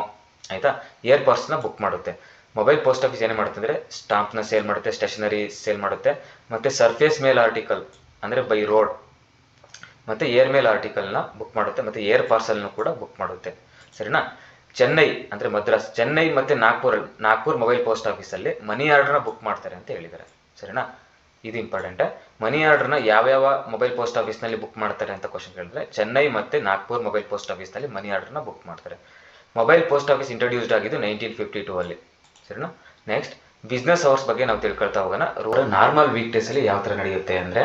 ಆಯಿತಾ? ಏರ್ ಪರ್ಸ್ನ ಬುಕ್ ಮಾಡುತ್ತೆ. ಮೊಬೈಲ್ ಪೋಸ್ಟ್ ಆಫೀಸ್ ಏನೇ ಮಾಡುತ್ತೆ ಅಂದರೆ ಸ್ಟಾಂಪ್ನ ಸೇಲ್ ಮಾಡುತ್ತೆ ಸ್ಟೇಷನರಿ ಸೇಲ್ ಮಾಡುತ್ತೆ, ಮತ್ತು ಸರ್ಫೇಸ್ ಮೇಲ್ ಆರ್ಟಿಕಲ್ ಅಂದರೆ ಬೈ ರೋಡ್ ಮತ್ತು ಏರ್ ಮೇಲ್ ಆರ್ಟಿಕಲ್ನ ಬುಕ್ ಮಾಡುತ್ತೆ, ಮತ್ತು ಏರ್ ಪಾರ್ಸಲ್ನು ಕೂಡ ಬುಕ್ ಮಾಡುತ್ತೆ. ಸರಿನಾ? ಚೆನ್ನೈ ಅಂದರೆ ಮದ್ರಾಸ್. ಚೆನ್ನೈ ಮತ್ತು ನಾಗ್ಪುರ್ ನಾಗ್ಪುರ್ ಮೊಬೈಲ್ ಪೋಸ್ಟ್ ಆಫೀಸಲ್ಲಿ ಮನಿ ಆರ್ಡ್ರನ್ನ ಬುಕ್ ಮಾಡ್ತಾರೆ ಅಂತ ಹೇಳಿದ್ದಾರೆ. ಸರಿನಾ? ಇದು ಇಂಪಾರ್ಟೆಂಟ್ ಮನಿ ಯಾವ ಯಾವ್ಯಾವ ಮೊಬೈಲ್ ಪೋಸ್ಟ್ ಆಫೀಸ್ನಲ್ಲಿ ಬುಕ್ ಮಾಡ್ತಾರೆ ಅಂತ ಕ್ವಶನ್ ಕೇಳಿದ್ರೆ, ಚೆನ್ನೈ ಮತ್ತು ನಾಗ್ಪುರ್ ಮೊಬೈಲ್ ಪೋಸ್ಟ್ ಆಫೀಸ್ನಲ್ಲಿ ಮನಿ ಆರ್ಡ್ರನ್ನ ಬುಕ್ ಮಾಡ್ತಾರೆ. ಮೊಬೈಲ್ ಪೋಸ್ಟ್ ಆಫೀಸ್ ಇಂಟ್ರೊಡ್ಯೂಸ್ಡ್ ಆಗಿದ್ದು ನೈನ್ಟೀನ್ ಫಿಫ್ಟಿ ಟೂ ಅಲ್ಲಿ. ಸರಿನಾ? ನೆಕ್ಸ್ಟ್ ಬಿಸ್ನೆಸ್ ಅವರ್ಸ್ ಬಗ್ಗೆ ನಾವು ತಿಳ್ಕೊಳ್ತಾ ಹೋಗೋಣ. ನಾರ್ಮಲ್ ವೀಕ್ ಡೇಸಲ್ಲಿ ಯಾವ ಥರ ನಡೆಯುತ್ತೆ ಅಂದರೆ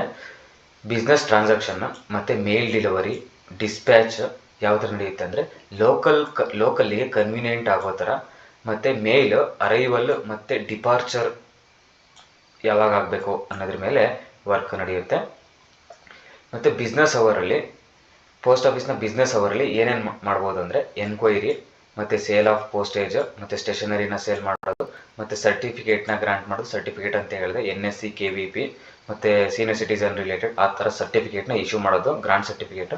ಬಿಸ್ನೆಸ್ ಟ್ರಾನ್ಸಾಕ್ಷನ್ ಮತ್ತು ಮೇಲ್ ಡಿಲಿವರಿ ಡಿಸ್ಪ್ಯಾಚ್ ಯಾವ ನಡೆಯುತ್ತೆ ಅಂದರೆ ಲೋಕಲ್ ಕ ಲೋಕಲ್ಲಿಗೆ ಕನ್ವೀನಿಯೆಂಟ್ ಆಗೋ ಥರ ಮತ್ತು ಮೇಲ್ ಅರೈವಲ್ ಮತ್ತು ಡಿಪಾರ್ಚರ್ ಯಾವಾಗ ಆಗಬೇಕು ಅನ್ನೋದ್ರ ಮೇಲೆ ವರ್ಕ್ ನಡೆಯುತ್ತೆ. ಮತ್ತು ಬಿಸ್ನೆಸ್ ಅವರಲ್ಲಿ ಪೋಸ್ಟ್ ಆಫೀಸ್ನ ಬಿಸ್ನೆಸ್ ಅವರಲ್ಲಿ ಏನೇನು ಮಾಡ್ಬೋದು ಅಂದರೆ ಎನ್ಕ್ವೈರಿ ಮತ್ತು ಸೇಲ್ ಆಫ್ ಪೋಸ್ಟೇಜ್ ಮತ್ತು ಸ್ಟೇಷನರಿನ ಸೇಲ್ ಮಾಡೋದು ಮತ್ತು ಸರ್ಟಿಫಿಕೇಟ್ನ ಗ್ರಾಂಟ್ ಮಾಡೋದು ಸರ್ಟಿಫಿಕೇಟ್ ಅಂತ ಹೇಳಿದ್ರೆ N S C K V P ಮತ್ತು ಸೀನಿಯರ್ ಸಿಟಿಸನ್ ರಿಲೇಟೆಡ್ ಆ ಥರ ಸರ್ಟಿಫಿಕೇಟ್ನ ಇಶ್ಯೂ ಮಾಡೋದು ಗ್ರಾಂಟ್ ಸರ್ಟಿಫಿಕೇಟ್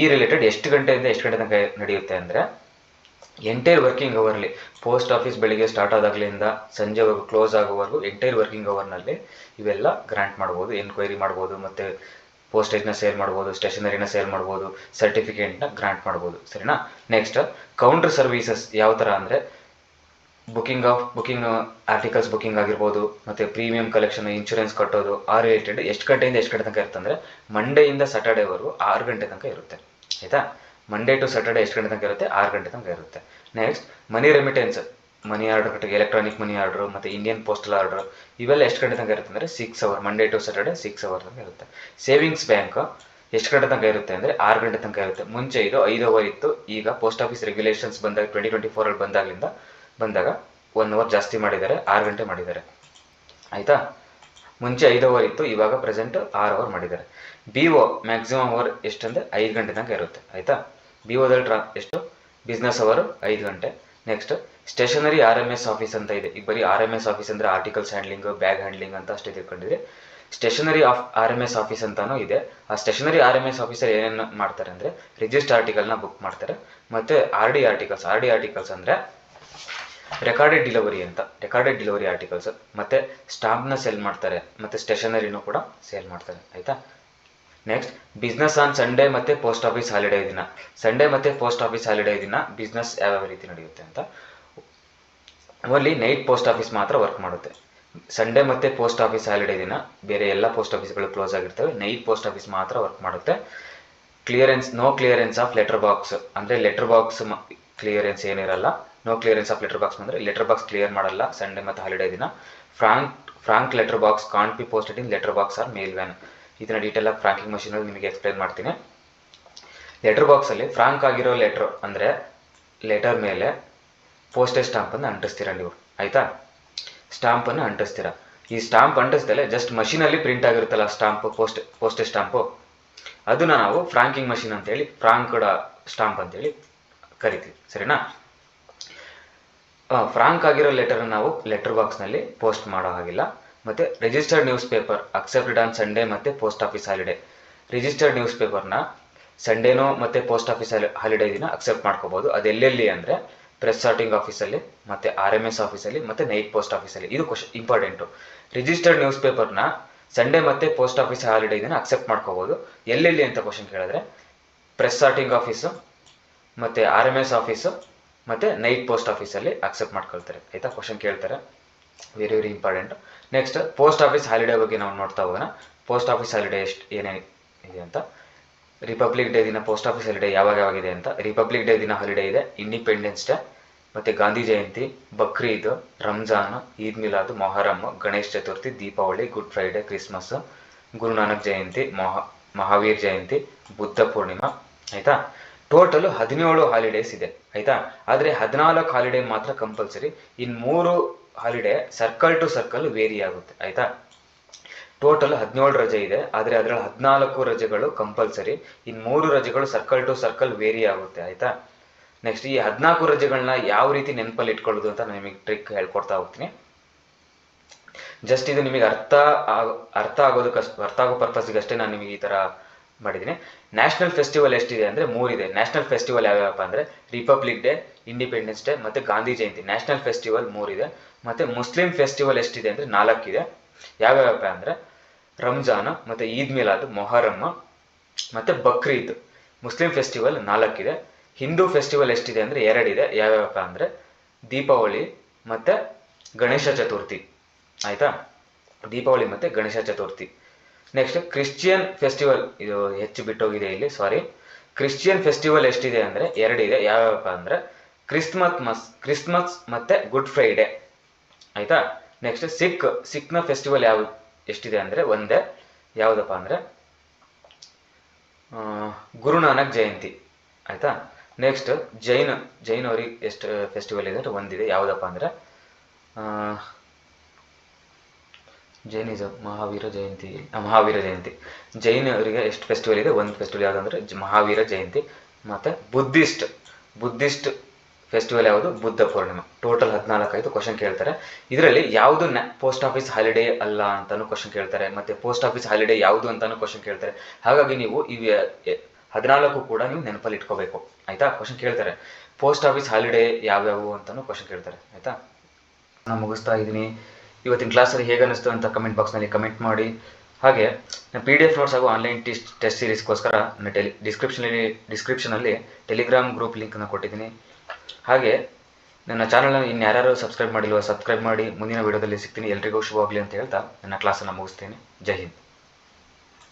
ಈ ರಿಲೇಟೆಡ್ ಎಷ್ಟು ಗಂಟೆಯಿಂದ ಎಷ್ಟು ಗಂಟೆ ತನಕ ನಡೆಯುತ್ತೆ ಅಂದರೆ entire working hourly post office ಬೆಳಿಗ್ಗೆ ಸ್ಟಾರ್ಟ್ ಆದಾಗಲಿಂದ ಸಂಜೆವರೆಗೂ ಕ್ಲೋಸ್ ಆಗೋವರೆಗೂ ಎಂಟೈರ್ ವರ್ಕಿಂಗ್ ಅವರ್ನಲ್ಲಿ ಇವೆಲ್ಲ ಗ್ರಾಂಟ್ ಮಾಡ್ಬೋದು ಎನ್ಕ್ವೈರಿ ಮಾಡ್ಬೋದು, ಮತ್ತು ಪೋಸ್ಟೇಜ್ನ ಸೇಲ್ ಮಾಡ್ಬೋದು ಸ್ಟೇಷನರಿನ ಸೇಲ್ ಮಾಡ್ಬೋದು ಸರ್ಟಿಫಿಕೇಟ್ನ ಗ್ರಾಂಟ್ ಮಾಡ್ಬೋದು. ಸರಿನಾ? ನೆಕ್ಸ್ಟ್ ಕೌಂಟರ್ ಸರ್ವೀಸಸ್ ಯಾವ ಥರ ಅಂದರೆ booking of, booking, articles booking ಆಗಿರ್ಬೋದು, ಮತ್ತು ಪ್ರೀಮಿಯಂ ಕಲೆಕ್ಷನ್, ಇನ್ಶೂರೆನ್ಸ್ ಕಟ್ಟೋದು, ಆ ರಿಲೇಟೆಡ್ ಎಷ್ಟು ಗಂಟೆಯಿಂದ ಎಷ್ಟು ಗಂಟೆ ತನಕ ಇರುತ್ತೆ ಅಂದರೆ ಮಂಡೆಯಿಂದ ಸ್ಯಾಟರ್ಡೇವರೆಗೂ ಆರು ಗಂಟೆ ತನಕ ಇರುತ್ತೆ. ಆಯಿತಾ? ಮಂಡೇ ಟು ಸ್ಯಾಟರ್ಡೆ ಎಷ್ಟು ಗಂಟೆ ತನಕ ಇರುತ್ತೆ? ಆರು ಗಂಟೆ ತನಕ ಇರುತ್ತೆ. Next money remittance money order ಕಟ್ಟಿಗೆ ಎಲೆಕ್ಟ್ರಾನಿಕ್ ಮನಿ ಆರ್ಡರ್ ಮತ್ತು ಇಂಡಿಯನ್ ಪೋಸ್ಟಲ್ ಆರ್ಡರ್ ಇವೆಲ್ಲ ಎಷ್ಟು ಗಂಟೆ ತನಕ ಇರುತ್ತೆ ಅಂದರೆ six hour Monday to Saturday six hour ತನಕ ಇರುತ್ತೆ. ಸೇವಿಂಗ್ಸ್ ಬ್ಯಾಂಕ್ ಎಷ್ಟು ಗಂಟೆ ತನಕ ಇರುತ್ತೆ ಅಂದರೆ ಆರು ಗಂಟೆ ತನಕ ಇರುತ್ತೆ. ಮುಂಚೆ ಇದು ಐದು ಅವರ್ ಇತ್ತು. ಈಗ ಪೋಸ್ಟ್ ಆಫೀಸ್ ರೆಗ್ಯುಲೇಷನ್ಸ್ ಬಂದಾಗ ಟ್ವೆಂಟಿ ಟ್ವೆಂಟಿ ಫೋರಲ್ಲಿ ಬಂದಾಗಲಿಂದ ಬಂದಾಗ ಒನ್ ಅವರ್ ಜಾಸ್ತಿ ಮಾಡಿದ್ದಾರೆ, ಆರು ಗಂಟೆ ಮಾಡಿದ್ದಾರೆ. ಆಯಿತಾ? ಮುಂಚೆ ಐದು ಅವರ್ ಇತ್ತು, ಇವಾಗ ಪ್ರೆಸೆಂಟ್ ಆರು ಅವರ್ ಮಾಡಿದ್ದಾರೆ. ಬಿ ಒ ಮ್ಯಾಕ್ಸಿಮಮ್ ಅವರ್ ಎಷ್ಟಂದರೆ ಐದು ಗಂಟೆ ತನಕ ಇರುತ್ತೆ. ಆಯಿತಾ? ಬಿ ಒದಲ್ಲಿ ಟ್ರಾ ಎಷ್ಟು? ಬಿಸ್ನೆಸ್ ಅವರು ಐದು ಗಂಟೆ. Next stationery R M S office ಅಂತ ಇದೆ. ಈಗ ಬರೀ ಆರ್ ಎಂ ಎಸ್ ಆಫೀಸ್ ಅಂದರೆ ಆರ್ಟಿಕಲ್ಸ್ ಹ್ಯಾಂಡ್ಲಿಂಗ್ ಬ್ಯಾಗ್ ಹ್ಯಾಂಡ್ಲಿಂಗ್ ಅಂತ ಅಷ್ಟೇ ತಿಳ್ಕೊಂಡಿದ್ರೆ. Stationery of R M S office ಅಂತಾನೂ ಇದೆ. ಆ stationery R M S officer ಏನೇನು ಮಾಡ್ತಾರೆ ಅಂದರೆ ರಿಜಿಸ್ಟರ್ ಆರ್ಟಿಕಲ್ನ ಬುಕ್ ಮಾಡ್ತಾರೆ. ಮತ್ತು R D articles R D articles ಅಂದರೆ ರೆಕಾರ್ಡೆಡ್ ಡಿಲಿವರಿ ಅಂತ. ರೆಕಾರ್ಡೆಡ್ ಡಿಲಿವರಿ ಆರ್ಟಿಕಲ್ಸ್ ಮತ್ತೆ ಸ್ಟಾಂಪ್ನ ಸೇಲ್ ಮಾಡ್ತಾರೆ. ಮತ್ತೆ ಸ್ಟೇಷನರಿನೂ ಕೂಡ ಸೇಲ್ ಮಾಡ್ತಾರೆ. ಆಯಿತಾ? ನೆಕ್ಸ್ಟ್ ಬಿಸ್ನೆಸ್ ಆನ್ ಸಂಡೇ ಮತ್ತೆ ಪೋಸ್ಟ್ ಆಫೀಸ್ ಹಾಲಿಡೇ ದಿನ. ಸಂಡೇ ಮತ್ತೆ ಪೋಸ್ಟ್ ಆಫೀಸ್ ಹಾಲಿಡೇ ದಿನ ಬಿಸ್ನೆಸ್ ಯಾವ್ಯಾವ ರೀತಿ ನಡೆಯುತ್ತೆ ಅಂತ. ಓನ್ಲಿ ನೈಟ್ ಪೋಸ್ಟ್ ಆಫೀಸ್ ಮಾತ್ರ ವರ್ಕ್ ಮಾಡುತ್ತೆ. ಸಂಡೇ ಮತ್ತೆ ಪೋಸ್ಟ್ ಆಫೀಸ್ ಹಾಲಿಡೇ ದಿನ ಬೇರೆ ಎಲ್ಲ ಪೋಸ್ಟ್ ಆಫೀಸ್ಗಳು ಕ್ಲೋಸ್ ಆಗಿರ್ತವೆ. ನೈಟ್ ಪೋಸ್ಟ್ ಆಫೀಸ್ ಮಾತ್ರ ವರ್ಕ್ ಮಾಡುತ್ತೆ. Clearance no clearance of letter box ಅಂದರೆ ಲೆಟರ್ ಬಾಕ್ಸ್ ಕ್ಲಿಯರೆನ್ಸ್ ಏನಿರಲ್ಲ. No clearance of letter box ಅಂದರೆ ಲೆಟರ್ ಬಾಕ್ಸ್ ಕ್ಲಿಯರ್ ಮಾಡಲ್ಲ ಸಂಡೇ ಮತ್ತು ಹಾಲಿಡೇ ದಿನ. Frank frank letter box can't be posted in letter box or mail van ಇದನ್ನ detail ಆಗಿ franking ಮಷೀನಲ್ಲಿ ನಿಮಗೆ explain ಮಾಡ್ತೀನಿ. ಲೆಟರ್ ಬಾಕ್ಸಲ್ಲಿ ಫ್ರಾಂಕ್ ಆಗಿರೋ ಲೆಟರ್ ಅಂದರೆ ಲೆಟರ್ ಮೇಲೆ ಪೋಸ್ಟೇಜ್ ಸ್ಟಾಂಪನ್ನು ಅಂಟಿಸ್ತೀರಾ ನೀವು? ಆಯಿತಾ? ಸ್ಟಾಂಪನ್ನು ಅಂಟಿಸ್ತೀರ? ಈ ಸ್ಟಾಂಪ್ ಅಂಟಿಸ್ದಲೆ ಜಸ್ಟ್ ಮಷೀನಲ್ಲಿ ಪ್ರಿಂಟ್ ಆಗಿರುತ್ತಲ್ಲ ಸ್ಟಾಂಪ್ ಪೋಸ್ಟ್ ಪೋಸ್ಟೇಜ್ ಸ್ಟಾಂಪು ಅದನ್ನು ನಾವು ಫ್ರಾಂಕಿಂಗ್ ಮಷೀನ್ ಅಂತೇಳಿ ಫ್ರಾಂಕ್ ಸ್ಟಾಂಪ್ ಅಂತೇಳಿ ಕರಿತೀವಿ. ಸರಿನಾ? ಫ್ರಾಂಕ್ ಆಗಿರೋ ಲೆಟರ್ ನಾವು ಲೆಟರ್ ಬಾಕ್ಸ್ನಲ್ಲಿ ಪೋಸ್ಟ್ ಮಾಡೋ ಹಾಗಿಲ್ಲ. ಮತ್ತು registered news paper accepted on Sunday ಮತ್ತು post office holiday registered news ಪೇಪರ್ನ ಸಂಡೇನೋ ಮತ್ತು ಪೋಸ್ಟ್ ಆಫೀಸ್ ಹಾಲಿಡೇ ದಿನ ಅಕ್ಸೆಪ್ಟ್ ಮಾಡ್ಕೋಬೋದು. ಅದು ಎಲ್ಲೆಲ್ಲಿ ಅಂದರೆ ಪ್ರೆಸ್ ಸಾರ್ಟಿಂಗ್ ಆಫೀಸಲ್ಲಿ ಮತ್ತು ಆರ್ ಎಂ ಎಸ್ ಆಫೀಸಲ್ಲಿ ಮತ್ತು ನೈಟ್ ಪೋಸ್ಟ್ ಆಫೀಸಲ್ಲಿ ಇದು ಕ್ವಶನ್ ಇಂಪಾರ್ಟೆಂಟು ರಿಜಿಸ್ಟರ್ಡ್ ನ್ಯೂಸ್ ಪೇಪರ್ನ ಸಂಡೇ ಮತ್ತು ಪೋಸ್ಟ್ ಆಫೀಸ್ ಹಾಲಿಡೇ ದಿನ ಅಕ್ಸೆಪ್ಟ್ ಮಾಡ್ಕೋಬೋದು. ಎಲ್ಲೆಲ್ಲಿ ಅಂತ ಕ್ವಶನ್ ಕೇಳಿದ್ರೆ ಪ್ರೆಸ್ ಸಾರ್ಟಿಂಗ್ ಆಫೀಸು ಮತ್ತು ಆರ್ ಎಂ ಎಸ್ ಆಫೀಸು ಮತ್ತು ನೈಟ್ ಪೋಸ್ಟ್ ಆಫೀಸಲ್ಲಿ ಅಕ್ಸೆಪ್ಟ್ ಮಾಡ್ಕೊಳ್ತಾರೆ. ಆಯಿತಾ? ಕ್ವಶನ್ ಕೇಳ್ತಾರೆ. Very very important next post office holiday ಬಗ್ಗೆ ನಾವು ನೋಡ್ತಾ ಹೋಗೋಣ. ಪೋಸ್ಟ್ ಆಫೀಸ್ ಹಾಲಿಡೇ ಎಷ್ಟು, ಏನೇನು ಇದೆ ಅಂತ. ರಿಪಬ್ಲಿಕ್ ಡೇ ದಿನ ಪೋಸ್ಟ್ ಆಫೀಸ್ ಹಾಲಿಡೇ ಯಾವಾಗ ಯಾವಾಗಿದೆ ಅಂತ. ರಿಪಬ್ಲಿಕ್ ಡೇ ದಿನ ಹಾಲಿಡೇ ಇದೆ. ಇಂಡಿಪೆಂಡೆನ್ಸ್ ಡೇ ಮತ್ತು Gandhi Jayanti, Bakrid, Ramzan, Eid Milad Muharram Ganesh Chaturthi, Deepavali, Good Friday, Christmas, Guru Nanak Jayanti, Maha, Mahavir Jayanti, Buddha Purnima, ಆಯಿತಾ? ಟೋಟಲ್ ಹದಿನೇಳು ಹಾಲಿಡೇಸ್ ಇದೆ, ಆಯ್ತಾ? ಆದರೆ ಹದಿನಾಲ್ಕು ಹಾಲಿಡೇ ಮಾತ್ರ ಕಂಪಲ್ಸರಿ ಇನ್ ಮೂರು holiday circle to circle vary ಆಗುತ್ತೆ, ಆಯ್ತಾ? ಟೋಟಲ್ ಹದಿನೇಳು ರಜೆ ಇದೆ, ಆದರೆ ಅದರಲ್ಲಿ ಹದಿನಾಲ್ಕು ರಜೆಗಳು ಕಂಪಲ್ಸರಿ ಇನ್ ಮೂರು ರಜೆಗಳು ಸರ್ಕಲ್ ಟು ಸರ್ಕಲ್ ವೇರಿ ಆಗುತ್ತೆ, ಆಯ್ತಾ? ನೆಕ್ಸ್ಟ್ ಈ ಹದಿನಾಲ್ಕು ರಜೆಗಳನ್ನ ಯಾವ ರೀತಿ ನೆನಪಲ್ಲಿ ಇಟ್ಕೊಳ್ಳೋದು ಅಂತ ನಾನು ನಿಮಗೆ ಟ್ರಿಕ್ ಹೇಳ್ಕೊಡ್ತಾ ಹೋಗ್ತೀನಿ. ಜಸ್ಟ್ ಇದು ನಿಮಗೆ ಅರ್ಥ ಆಗ, ಅರ್ಥ ಆಗೋದಕ್ಕೆ ಅರ್ಥ ಆಗೋ ಪರ್ಪಸ್ಗಷ್ಟೇ ನಾನು ನಿಮಗೆ ಈ ಥರ ಮಾಡಿದ್ದೀನಿ. ನ್ಯಾಷನಲ್ ಫೆಸ್ಟಿವಲ್ ಎಷ್ಟಿದೆ ಅಂದರೆ ಮೂರಿದೆ. ನ್ಯಾಷನಲ್ ಫೆಸ್ಟಿವಲ್ ಯಾವ್ಯಾವಪ್ಪ ಅಂದರೆ ರಿಪಬ್ಲಿಕ್ ಡೇ ಇಂಡಿಪೆಂಡೆನ್ಸ್ ಡೇ ಮತ್ತು ಗಾಂಧಿ ಜಯಂತಿ. ನ್ಯಾಷನಲ್ ಫೆಸ್ಟಿವಲ್ ಮೂರಿದೆ. ಮತ್ತು ಮುಸ್ಲಿಂ ಫೆಸ್ಟಿವಲ್ ಎಷ್ಟಿದೆ ಅಂದರೆ ನಾಲ್ಕಿದೆ. ಯಾವ್ಯಾವಪ್ಪ ಅಂದರೆ ರಂಜಾನ್ ಮತ್ತು ಈದ್ ಮಿಲಾದ್ ಮೊಹರಮ್ಮ ಮತ್ತು ಬಕ್ರೀದ್ ಮುಸ್ಲಿಂ ಫೆಸ್ಟಿವಲ್ ನಾಲ್ಕಿದೆ. ಹಿಂದೂ ಫೆಸ್ಟಿವಲ್ ಎಷ್ಟಿದೆ ಅಂದರೆ ಎರಡಿದೆ. ಯಾವ್ಯಾವಪ್ಪ ಅಂದರೆ ದೀಪಾವಳಿ ಮತ್ತು ಗಣೇಶ ಚತುರ್ಥಿ. ಆಯಿತಾ? ದೀಪಾವಳಿ ಮತ್ತು Ganesha Chaturthi. Next Christian festival ಇದು ಹೆಚ್ಚು ಬಿಟ್ಟೋಗಿದೆ ಇಲ್ಲಿ ಸಾರಿ ಕ್ರಿಶ್ಚಿಯನ್ ಫೆಸ್ಟಿವಲ್ ಎಷ್ಟಿದೆ ಅಂದರೆ, ಎರಡಿದೆ. ಯಾವ್ಯಾವಪ್ಪ ಅಂದರೆ ಕ್ರಿಸ್ಮಸ್ ಮಸ್ ಕ್ರಿಸ್ಮಸ್ ಮತ್ತು ಗುಡ್ ಫ್ರೈಡೆ ಆಯಿತಾ? ನೆಕ್ಸ್ಟ್ ಸಿಖ್ ಸಿಖ್ನ ಫೆಸ್ಟಿವಲ್ ಯಾವ ಎಷ್ಟಿದೆ ಅಂದರೆ, ಒಂದೇ. ಯಾವುದಪ್ಪ ಅಂದರೆ ಗುರುನಾನಕ್ ಜಯಂತಿ. ಆಯಿತಾ? ನೆಕ್ಸ್ಟ್ ಜೈನ್ ಜೈನ್ ಅವ್ರಿಗೆ ಎಷ್ಟು ಫೆಸ್ಟಿವಲ್ ಇದೆ ಅಂದರೆ, ಒಂದಿದೆ. ಯಾವುದಪ್ಪ ಅಂದರೆ ಜೈನಿಸಮ್ ಮಹಾವೀರ ಜಯಂತಿ ಮಹಾವೀರ ಜಯಂತಿ. ಜೈನ್ ಅವರಿಗೆ ಎಷ್ಟು ಫೆಸ್ಟಿವಲ್ ಇದೆ? ಒಂದು ಫೆಸ್ಟಿವಲ್ ಯಾವುದಂದ್ರೆ ಮಹಾವೀರ ಜಯಂತಿ. ಮತ್ತೆ ಬುದ್ಧಿಸ್ಟ್ ಬುದ್ಧಿಸ್ಟ್ ಫೆಸ್ಟಿವಲ್ ಯಾವುದು? ಬುದ್ಧ ಪೂರ್ಣಿಮಾ. ಟೋಟಲ್ ಹದಿನಾಲ್ಕು ಐದು ಕ್ವಶನ್ ಕೇಳ್ತಾರೆ. ಇದರಲ್ಲಿ ಯಾವುದು ಪೋಸ್ಟ್ ಆಫೀಸ್ ಹಾಲಿಡೇ ಅಲ್ಲ ಅಂತಾನು ಕ್ವಶನ್ ಕೇಳ್ತಾರೆ. ಮತ್ತೆ ಪೋಸ್ಟ್ ಆಫೀಸ್ ಹಾಲಿಡೇ ಯಾವುದು ಅಂತಾನು ಕ್ವಶನ್ ಕೇಳ್ತಾರೆ. ಹಾಗಾಗಿ ನೀವು ಇವು ಹದಿನಾಲ್ಕು ಕೂಡ ನೀವು ನೆನಪಲ್ಲಿ ಇಟ್ಕೋಬೇಕು. ಆಯ್ತಾ? ಕ್ವಶನ್ ಕೇಳ್ತಾರೆ. ಪೋಸ್ಟ್ ಆಫೀಸ್ ಹಾಲಿಡೇ ಯಾವ್ಯಾವು ಅಂತಾನು ಕ್ವಶನ್ ಕೇಳ್ತಾರೆ. ಆಯ್ತಾ? ನಾನು ಮುಗಿಸ್ತಾ ಇದ್ದೀನಿ. ಇವತ್ತಿನ ಕ್ಲಾಸಲ್ಲಿ ಹೇಗೆ ಅನ್ನಿಸ್ತು ಅಂತ ಕಮೆಂಟ್ ಬಾಕ್ಸ್ನಲ್ಲಿ ಕಮೆಂಟ್ ಮಾಡಿ. ಹಾಗೆ ಪಿ ಡಿ ಎಫ್ ನೋಟ್ಸ್ ಹಾಗೂ ಆನ್ಲೈನ್ ಟೆಸ್ಟ್ ಟೆಸ್ಟ್ ಸೀರೀಸ್ಗೋಸ್ಕರ ನನ್ನ ಟೆಲಿ ಡಿಸ್ಕ್ರಿಪ್ಷನಲ್ಲಿ ಡಿಸ್ಕ್ರಿಪ್ಷನಲ್ಲಿ ಟೆಲಿಗ್ರಾಮ್ ಗ್ರೂಪ್ ಲಿಂಕನ್ನು ಕೊಟ್ಟಿದ್ದೀನಿ. ಹಾಗೆ, ನನ್ನ ಚಾನಲನ್ನು ಇನ್ನು ಯಾರ್ಯಾರು ಸಬ್ಸ್ಕ್ರೈಬ್ ಮಾಡಿಲ್ವ ಸಬ್ಸ್ಕ್ರೈಬ್ ಮಾಡಿ, ಮುಂದಿನ ವೀಡಿಯೋದಲ್ಲಿ ಸಿಗ್ತೀನಿ. ಎಲ್ರಿಗೂ ಶುಭವಾಗಲಿ ಅಂತ ಹೇಳ್ತಾ ನನ್ನ ಕ್ಲಾಸನ್ನು ಮುಗಿಸ್ತೀನಿ. ಜೈ ಹಿಂದ್.